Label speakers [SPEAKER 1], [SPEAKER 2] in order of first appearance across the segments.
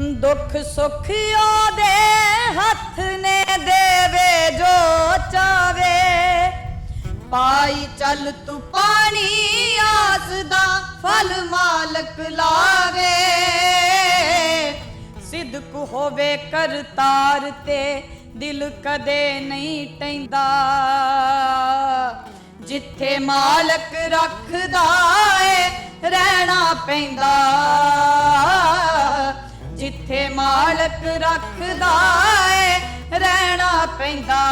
[SPEAKER 1] ਦੁੱਖ ਸੁੱਖ ਉਹਦੇ ਹੱਥ ਨੇ ਦੇਵੇ ਜੋ ਚਾਵੇ। ਪਾਈ ਚੱਲ ਤੂੰ ਪਾਣੀ, ਆਸ ਦਾ ਫਲ ਮਾਲਕ ਲਾਵੇ। ਸਿਦਕ ਹੋਵੇ ਕਰਤਾਰ ਤੇ ਦਿਲ ਕਦੇ ਨਹੀਂ ਟੈਂਦਾ। ਜਿੱਥੇ ਮਾਲਕ ਰੱਖਦਾ ਏ, ਰਹਿਣਾ ਪੈਂਦਾ। ਜਿੱਥੇ ਮਾਲਕ ਰੱਖਦਾ ਏ, ਰਹਿਣਾ ਪੈਂਦਾ।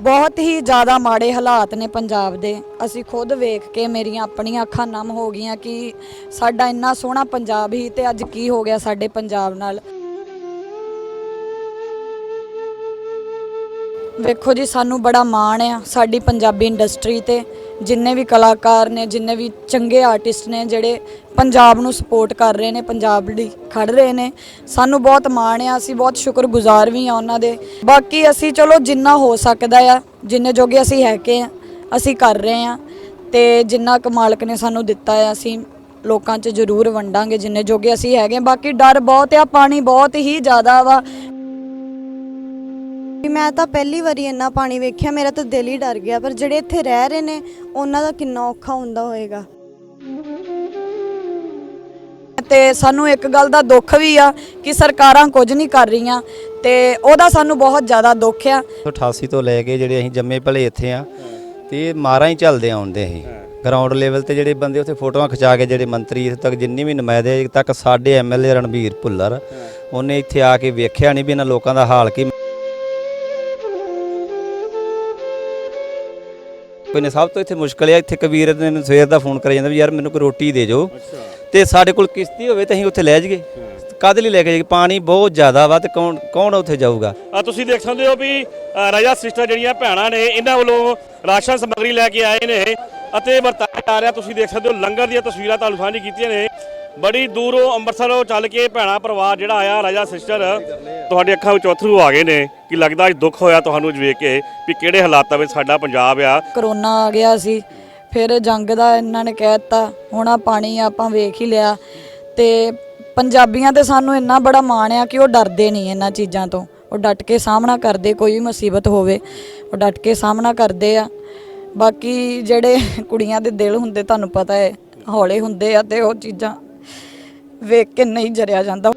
[SPEAKER 1] ਬਹੁਤ ਹੀ ਜ਼ਿਆਦਾ ਮਾੜੇ ਹਾਲਾਤ ਨੇ ਪੰਜਾਬ ਦੇ। ਅਸੀਂ ਖੁਦ ਵੇਖ ਕੇ ਮੇਰੀਆਂ ਆਪਣੀਆਂ ਅੱਖਾਂ ਨਮ ਹੋ ਗਈਆਂ ਕਿ ਸਾਡਾ ਇੰਨਾ ਸੋਹਣਾ ਪੰਜਾਬ ਹੀ ਤੇ ਅੱਜ ਕੀ ਹੋ ਗਿਆ ਸਾਡੇ ਪੰਜਾਬ ਨਾਲ। ਵੇਖੋ ਜੀ, ਸਾਨੂੰ ਬੜਾ ਮਾਣ ਆ ਸਾਡੀ ਪੰਜਾਬੀ ਇੰਡਸਟਰੀ ਤੇ। ਜਿੰਨੇ ਵੀ ਕਲਾਕਾਰ ਨੇ, ਜਿੰਨੇ ਵੀ ਚੰਗੇ ਆਰਟਿਸਟ ਨੇ, ਜਿਹੜੇ ਪੰਜਾਬ ਨੂੰ ਸਪੋਰਟ ਕਰ ਰਹੇ ਨੇ, ਪੰਜਾਬ ਲਈ ਖੜ ਰਹੇ ਨੇ, ਸਾਨੂੰ ਬਹੁਤ ਮਾਣ ਆ, ਅਸੀਂ ਬਹੁਤ ਸ਼ੁਕਰਗੁਜ਼ਾਰ ਵੀ ਆ ਉਹਨਾਂ ਦੇ। ਬਾਕੀ ਅਸੀਂ ਚਲੋ ਜਿੰਨਾ ਹੋ ਸਕਦਾ ਆ, ਜਿੰਨੇ ਜੋਗੇ ਅਸੀਂ ਹੈਗੇ ਆ, ਅਸੀਂ ਕਰ ਰਹੇ ਆ, ਤੇ ਜਿੰਨਾ ਕੁ ਮਾਲਕ ਨੇ ਸਾਨੂੰ ਦਿੱਤਾ ਆ, ਅਸੀਂ ਲੋਕਾਂ 'ਚ ਜ਼ਰੂਰ ਵੰਡਾਂਗੇ, ਜਿੰਨੇ ਜੋਗੇ ਅਸੀਂ ਹੈਗੇ ਬਾਕੀ ਡਰ ਬਹੁਤ ਆ, ਪਾਣੀ ਬਹੁਤ ਹੀ ਜ਼ਿਆਦਾ ਵਾ।
[SPEAKER 2] ਵੀ ਮੈਂ ਤਾਂ ਪਹਿਲੀ ਵਾਰੀ ਇੰਨਾ ਪਾਣੀ ਵੇਖਿਆ ਮੇਰਾ ਤਾਂ ਦਿਲ ਹੀ ਡਰ ਗਿਆ ਪਰ ਜਿਹੜੇ ਇੱਥੇ ਰਹਿ ਰਹੇ ਨੇ ਉਹਨਾਂ ਦਾ ਕਿੰਨਾ ਔਖਾ ਹੁੰਦਾ ਹੋਏਗਾ।
[SPEAKER 1] ਤੇ ਸਾਨੂੰ ਇੱਕ ਗੱਲ ਦਾ ਦੁੱਖ ਵੀ ਆ ਕਿ ਸਰਕਾਰਾਂ ਕੁਝ ਨਹੀਂ ਕਰ ਰਹੀਆਂ ਤੇ ਉਹਦਾ ਸਾਨੂੰ ਬਹੁਤ ਜ਼ਿਆਦਾ ਦੁੱਖ ਆ।
[SPEAKER 3] 88 ਤੋਂ ਲੈ ਕੇ ਜਿਹੜੇ ਅਸੀਂ ਜੰਮੇ ਭਲੇ ਇੱਥੇ ਆ ਤੇ ਇਹ ਮਾਰਾਂ ਹੀ ਚੱਲਦੇ ਆਉਂਦੇ ਅਸੀਂ ਗਰਾਊਂਡ ਲੈਵਲ ਤੇ ਜਿਹੜੇ ਬੰਦੇ ਉੱਥੇ ਫੋਟੋਆਂ ਖਿਚਾ ਕੇ ਜਿਹੜੇ ਮੰਤਰੀ ਇੱਥੇ ਤੱਕ ਜਿੰਨੀ ਵੀ ਨੁਮਾਇੰਦੇ ਤੱਕ ਸਾਡੇ ਐਮਐਲਏ ਰਣਬੀਰ ਭੁੱਲਰ ਉਹਨੇ ਇੱਥੇ ਆ ਕੇ ਵੇਖਿਆ ਨਹੀਂ ਵੀ ਇਹਨਾਂ ਲੋਕਾਂ ਦਾ ਹਾਲ ਕੀ। ਨੇ ਸਭ ਤੋਂ ਇੱਥੇ ਮੁਸ਼ਕਲ ਹੈ ਇੱਥੇ ਕਬੀਰ ਨੇ ਮੈਨੂੰ ਸਵੇਰ ਦਾ ਫੋਨ ਕਰੀ ਜਾਂਦਾ ਵੀ ਯਾਰ ਮੈਨੂੰ ਕੋਈ ਰੋਟੀ ਦੇ ਜੋ ਤੇ ਸਾਡੇ ਕੋਲ ਕਿਸ਼ਤੀ ਹੋਵੇ ਤਾਂ ਅਸੀਂ ਉੱਥੇ ਲੈ ਜਾਈਏ। ਕਾਹਦੇ ਲਈ ਲੈ ਕੇ ਜਾਈਏ ਪਾਣੀ ਬਹੁਤ ਜ਼ਿਆਦਾ ਵਾ ਤੇ ਕੌਣ ਕੌਣ ਉੱਥੇ ਜਾਊਗਾ?
[SPEAKER 4] ਆ ਤੁਸੀਂ ਦੇਖ ਸਕਦੇ ਹੋ ਵੀ ਰਾਜਾ ਸਿਸਟਰ ਜਿਹੜੀਆਂ ਭੈਣਾਂ ਨੇ ਇਹਨਾਂ ਵੱਲੋਂ ਰਾਸ਼ਨ ਸਮੱਗਰੀ ਲੈ ਕੇ ਆਏ ਨੇ। ਅਤੇ ਵਰਤਾਇਆ ਜਾ ਰਿਹਾ ਤੁਸੀਂ ਦੇਖ ਸਕਦੇ ਹੋ ਲੰਗਰ ਦੀਆਂ ਤਸਵੀਰਾਂ ਤੁਹਾਨੂੰ ਸਾਂਝੀ ਕੀਤੀਆਂ ਨੇ। ਬੜੀ ਦੂਰੋਂ ਅੰਮ੍ਰਿਤਸਰੋਂ ਚੱਲ ਕੇ ਭੈਣਾ ਪਰਿਵਾਰ ਜਿਹੜਾ ਆਇਆ, ਰਾਜਾ ਸਿਸਟਰ, ਤੁਹਾਡੀ ਅੱਖਾਂ ਵਿੱਚ ਅਥਰੂ ਆ ਗਏ ਨੇ ਕਿ ਲੱਗਦਾ ਅੱਜ ਦੁੱਖ ਹੋਇਆ ਤੁਹਾਨੂੰ ਅੱਜ ਵੇਖ ਕੇ ਵੀ ਕਿਹੜੇ ਹਾਲਾਤਾਂ ਵਿੱਚ ਸਾਡਾ ਪੰਜਾਬ ਆ।
[SPEAKER 1] ਕਰੋਨਾ ਆ ਗਿਆ ਸੀ, ਫਿਰ ਜੰਗ ਦਾ ਇਹਨਾਂ ਨੇ ਕਹਿ ਦਿੱਤਾ, ਹੁਣ ਆ ਪਾਣੀ ਆਪਾਂ ਵੇਖ ਹੀ ਲਿਆ। ਤੇ ਪੰਜਾਬੀਆਂ ਤੇ ਸਾਨੂੰ ਇੰਨਾ ਬੜਾ ਮਾਣ ਆ ਕਿ ਉਹ ਡਰਦੇ ਨਹੀਂ ਇਹਨਾਂ ਚੀਜ਼ਾਂ ਤੋਂ। ਉਹ ਡਟ ਕੇ ਸਾਹਮਣਾ ਕਰਦੇ, ਕੋਈ ਵੀ ਮੁਸੀਬਤ ਹੋਵੇ, ਉਹ ਡਟ ਕੇ ਸਾਹਮਣਾ ਕਰਦੇ ਆ। ਬਾਕੀ ਜਿਹੜੇ ਕੁੜੀਆਂ ਦੇ ਦਿਲ ਹੁੰਦੇ, ਤੁਹਾਨੂੰ ਪਤਾ ਹੈ, ਹੌਲੇ ਹੁੰਦੇ ਆ ਤੇ ਉਹ ਚੀਜ਼ਾਂ ਵੇਖ ਕੇ ਨਹੀਂ ਜਰਿਆ ਜਾਂਦਾ।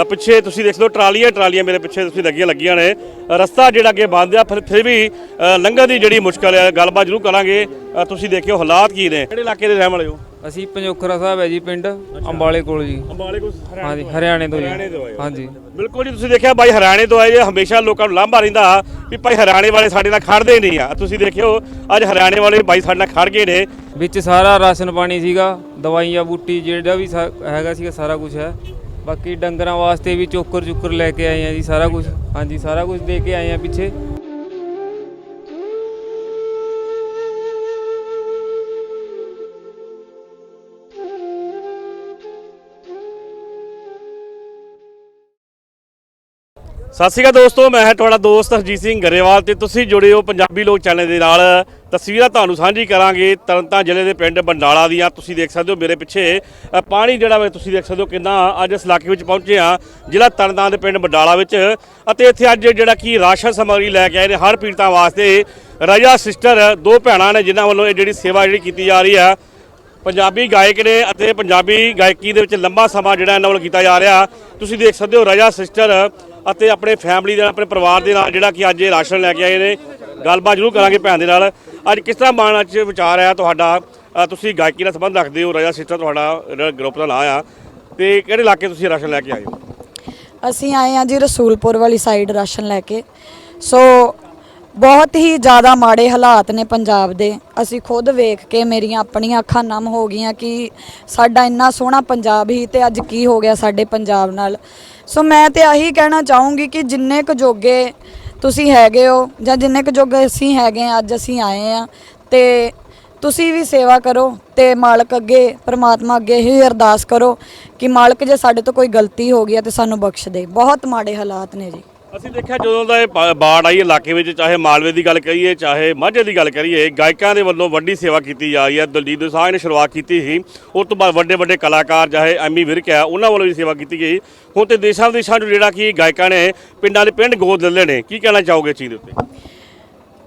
[SPEAKER 4] ਅ, ਪਿੱਛੇ ਤੁਸੀਂ ਦੇਖ ਲਓ ਟਰਾਲੀਆਂ ਟਰਾਲੀਆਂ ਮੇਰੇ ਪਿੱਛੇ ਤੁਸੀਂ ਲੱਗੀਆਂ ਲੱਗੀਆਂ ਨੇ। ਰਸਤਾ ਜਿਹੜਾ ਅੱਗੇ ਬੰਦ ਆ ਫਿਰ ਫਿਰ ਵੀ ਅ, ਲੰਘਣ ਦੀ ਜਿਹੜੀ ਮੁਸ਼ਕਲ ਹੈ ਗੱਲਬਾਤ ਜ਼ਰੂਰ ਕਰਾਂਗੇ। ਅ, ਤੁਸੀਂ ਦੇਖਿਓ ਹਾਲਾਤ ਕੀ ਨੇ। ਕਿਹੜੇ ਇਲਾਕੇ ਦੇ ਰਹਿਣ ਵਾਲੇ ਹੋ?
[SPEAKER 5] ਅਸੀਂ ਪੰਜੋਖਰਾ ਸਾਹਿਬ ਹੈ ਜੀ ਪਿੰਡ ਅੰਬਾਲੇ ਕੋਲ ਜੀ।
[SPEAKER 4] ਅੰਬਾਲੇ ਕੋਲ
[SPEAKER 5] ਹਾਂਜੀ ਹਰਿਆਣੇ ਤੋਂ
[SPEAKER 4] ਹਰਿਆਣੇ ਤੋਂ ਆਏ
[SPEAKER 5] ਜੀ
[SPEAKER 4] ਹੋ।
[SPEAKER 5] ਹਾਂਜੀ।
[SPEAKER 4] ਬਿਲਕੁਲ ਜੀ ਤੁਸੀਂ ਦੇਖਿਆ ਬਾਈ ਹਰਿਆਣੇ ਤੋਂ ਆਏ ਜੇ ਹਮੇਸ਼ਾ ਲੋਕਾਂ ਨੂੰ ਲਾਂਭਾ ਰਹਿੰਦਾ ਵੀ ਭਾਈ ਹਰਿਆਣੇ ਵਾਲੇ ਸਾਡੇ ਨਾਲ ਖੜਦੇ ਨਹੀਂ ਆ। ਤੁਸੀਂ ਦੇਖਿਓ ਅੱਜ ਹਰਿਆਣੇ ਵਾਲੇ ਬਾਈ ਸਾਡੇ ਨਾਲ ਖੜ ਗਏ ਨੇ।
[SPEAKER 5] ਵਿੱਚ ਸਾਰਾ ਰਾਸ਼ਨ ਪਾਣੀ ਸੀਗਾ ਦਵਾਈਆਂ ਬੂਟੀ ਜਿਹੜਾ ਵੀ ਸਾ- ਹੈਗਾ ਸੀਗਾ ਸਾਰਾ ਕੁਝ ਹੈ। ਬਾਕੀ ਡੰਗਰਾਂ ਵਾਸਤੇ ਵੀ ਚੋਕਰ ਚੁੱਕਰ ਲੈ ਕੇ ਆਏ ਆ ਜੀ ਸਾਰਾ ਕੁਝ ਹਾਂਜੀ ਸਾਰਾ ਕੁਝ ਦੇ ਕੇ ਆਏ ਆ ਪਿੱਛੇ।
[SPEAKER 4] ਸਤਿ ਸ਼੍ਰੀ ਅਕਾਲ ਦੋਸਤੋ, ਮੈਂ ਹਾਂ ਤੁਹਾਡਾ ਦੋਸਤ ਹਰਜੀਤ ਸਿੰਘ ਗਰੇਵਾਲ ਤੇ ਤੁਸੀਂ ਜੁੜੇ ਹੋ ਪੰਜਾਬੀ ਲੋਕ ਚੈਨਲ ਦੇ ਨਾਲ। ਤਸਵੀਰਾਂ ਤੁਹਾਨੂੰ ਸਾਂਝੀ ਕਰਾਂਗੇ ਤਰਨਤਾਰਨ ਜ਼ਿਲ੍ਹੇ ਦੇ ਪਿੰਡ ਬੰਡਾਲਾ ਦੀਆਂ। ਤੁਸੀਂ ਦੇਖ ਸਕਦੇ ਹੋ ਮੇਰੇ ਪਿੱਛੇ ਪਾਣੀ ਜਿਹੜਾ ਵਾ ਤੁਸੀਂ ਦੇਖ ਸਕਦੇ ਹੋ ਕਿੰਨਾ ਅੱਜ ਇਸ ਇਲਾਕੇ ਵਿੱਚ ਪਹੁੰਚੇ ਆ ਜ਼ਿਲ੍ਹਾ ਤਰਨਤਾਰਨ ਦੇ ਪਿੰਡ ਬੰਡਾਲਾ ਵਿੱਚ। ਅਤੇ ਇੱਥੇ ਅੱਜ ਜਿਹੜਾ ਕੀ ਰਾਸ਼ਨ ਸਮੱਗਰੀ ਲੈ ਕੇ ਆਏ ਨੇ ਹਰ ਪੀੜਤਾਂ ਵਾਸਤੇ। ਰਜਾ ਸਿਸਟਰ, ਦੋ ਭੈਣਾਂ ਨੇ ਜਿਨ੍ਹਾਂ ਵੱਲੋਂ ਇਹ ਜਿਹੜੀ ਸੇਵਾ ਜਿਹੜੀ ਕੀਤੀ ਜਾ ਰਹੀ ਆ ਪੰਜਾਬੀ ਗਾਇਕ ਨੇ ਅਤੇ ਪੰਜਾਬੀ ਗਾਇਕੀ ਦੇ ਵਿੱਚ ਲੰਬਾ ਸਮਾਂ ਜਿਹੜਾ ਇਹਨਾਂ ਵੱਲੋਂ ਕੀਤਾ ਜਾ ਰਿਹਾ। ਤੁਸੀਂ ਦੇਖ ਸਕਦੇ ਹੋ ਰਜਾ ਸਿਸਟਰ ਅਤੇ ਆਪਣੇ ਫੈਮਿਲੀ ਦੇ ਨਾਲ, ਆਪਣੇ ਪਰਿਵਾਰ ਦੇ ਨਾਲ ਜਿਹੜਾ ਕਿ ਅੱਜ ਇਹ ਰਾਸ਼ਨ ਲੈ ਕੇ ਆਏ ਨੇ। ਗੱਲਬਾਤ ਜ਼ਰੂਰ ਕਰਾਂਗੇ ਭੈਣ ਦੇ ਨਾਲ। ਅੱਜ ਕਿਸ ਤਰ੍ਹਾਂ ਮਨ ਅੱਜ ਵਿਚਾਰ ਆਇਆ ਤੁਹਾਡਾ? ਤੁਸੀਂ ਗਾਇਕੀ ਨਾਲ ਸੰਬੰਧ ਰੱਖਦੇ ਹੋ, ਰਜਾ ਸਿਸਟਰ ਤੁਹਾਡਾ, ਜਿਹੜਾ ਗਰੁੱਪ ਦਾ ਨਾਂ ਆ। ਤੇ ਕਿਹੜੇ ਇਲਾਕੇ ਤੁਸੀਂ ਰਾਸ਼ਨ ਲੈ ਕੇ ਆਏ ਹੋ?
[SPEAKER 1] ਅਸੀਂ ਆਏ ਹਾਂ ਜੀ ਰਸੂਲਪੁਰ ਵਾਲੀ ਸਾਈਡ ਰਾਸ਼ਨ ਲੈ ਕੇ। ਸੋ ਬਹੁਤ ਹੀ ਜ਼ਿਆਦਾ ਮਾੜੇ ਹਾਲਾਤ ਨੇ ਪੰਜਾਬ ਦੇ। ਅਸੀਂ ਖੁਦ ਵੇਖ ਕੇ ਮੇਰੀਆਂ ਆਪਣੀਆਂ ਅੱਖਾਂ ਨਮ ਹੋ ਗਈਆਂ ਕਿ ਸਾਡਾ ਇੰਨਾ ਸੋਹਣਾ ਪੰਜਾਬ ਹੀ ਤੇ ਅੱਜ ਕੀ ਹੋ ਗਿਆ ਸਾਡੇ ਪੰਜਾਬ ਨਾਲ। ਸੋ ਮੈਂ ਤੇ ਆਹੀ ਕਹਿਣਾ ਚਾਹੂੰਗੀ ਕਿ ਜਿੰਨੇ ਕੁ ਜੋਗੇ ਤੁਸੀਂ ਹੈਗੇ ਹੋ ਜਾਂ ਜਿੰਨੇ ਕੁ ਜੋਗੇ ਅਸੀਂ ਹੈਗੇ ਹਾਂ, ਅੱਜ ਅਸੀਂ ਆਏ ਆ ਤੇ ਤੁਸੀਂ ਵੀ ਸੇਵਾ ਕਰੋ ਤੇ ਮਾਲਕ ਅੱਗੇ, ਪ੍ਰਮਾਤਮਾ ਅੱਗੇ ਹੀ ਅਰਦਾਸ ਕਰੋ ਕਿ ਮਾਲਕ ਜੇ ਸਾਡੇ ਤੋਂ ਕੋਈ ਗਲਤੀ ਹੋ ਗਈ ਹੈ ਤੇ ਸਾਨੂੰ ਬਖਸ਼ ਦੇ। ਬਹੁਤ ਮਾੜੇ ਹਾਲਾਤ ਨੇ ਜੀ।
[SPEAKER 4] ਅਸੀਂ ਦੇਖਿਆ ਜਦੋਂ ਦਾ ਇਹ ਬਾੜ ਆਈ ਇਲਾਕੇ ਵਿੱਚ, ਚਾਹੇ ਮਾਲਵੇ ਦੀ ਗੱਲ ਕਰੀਏ, ਚਾਹੇ ਮਾਝੇ ਦੀ ਗੱਲ ਕਰੀਏ, ਗਾਇਕਾਂ ਦੇ ਵੱਲੋਂ ਵੱਡੀ ਸੇਵਾ ਕੀਤੀ ਜਾ ਰਹੀ ਹੈ। ਦਲਜੀਤ ਦੋਸਾਂਝ ਨੇ ਸ਼ੁਰੂਆਤ ਕੀਤੀ ਸੀ। ਉਸ ਤੋਂ ਬਾਅਦ ਵੱਡੇ ਵੱਡੇ ਕਲਾਕਾਰ, ਚਾਹੇ ਐਮੀ ਵਿਰਕ ਹੈ, ਉਹਨਾਂ ਵੱਲੋਂ ਵੀ ਸੇਵਾ ਕੀਤੀ ਗਈ। ਹੁਣ ਤੇ ਦੇਸ਼ਾਂ ਵਿਦੇਸ਼ਾਂ 'ਚ ਜਿਹੜਾ ਕਿ ਗਾਇਕਾਂ ਨੇ ਪਿੰਡਾਂ ਦੇ ਪਿੰਡ ਗੋਦ ਲੈ ਲਏ ਨੇ ਕੀ ਕਹਿਣਾ ਚਾਹੋਗੇ ਇਸ ਚੀਜ਼ ਦੇ ਉੱਤੇ?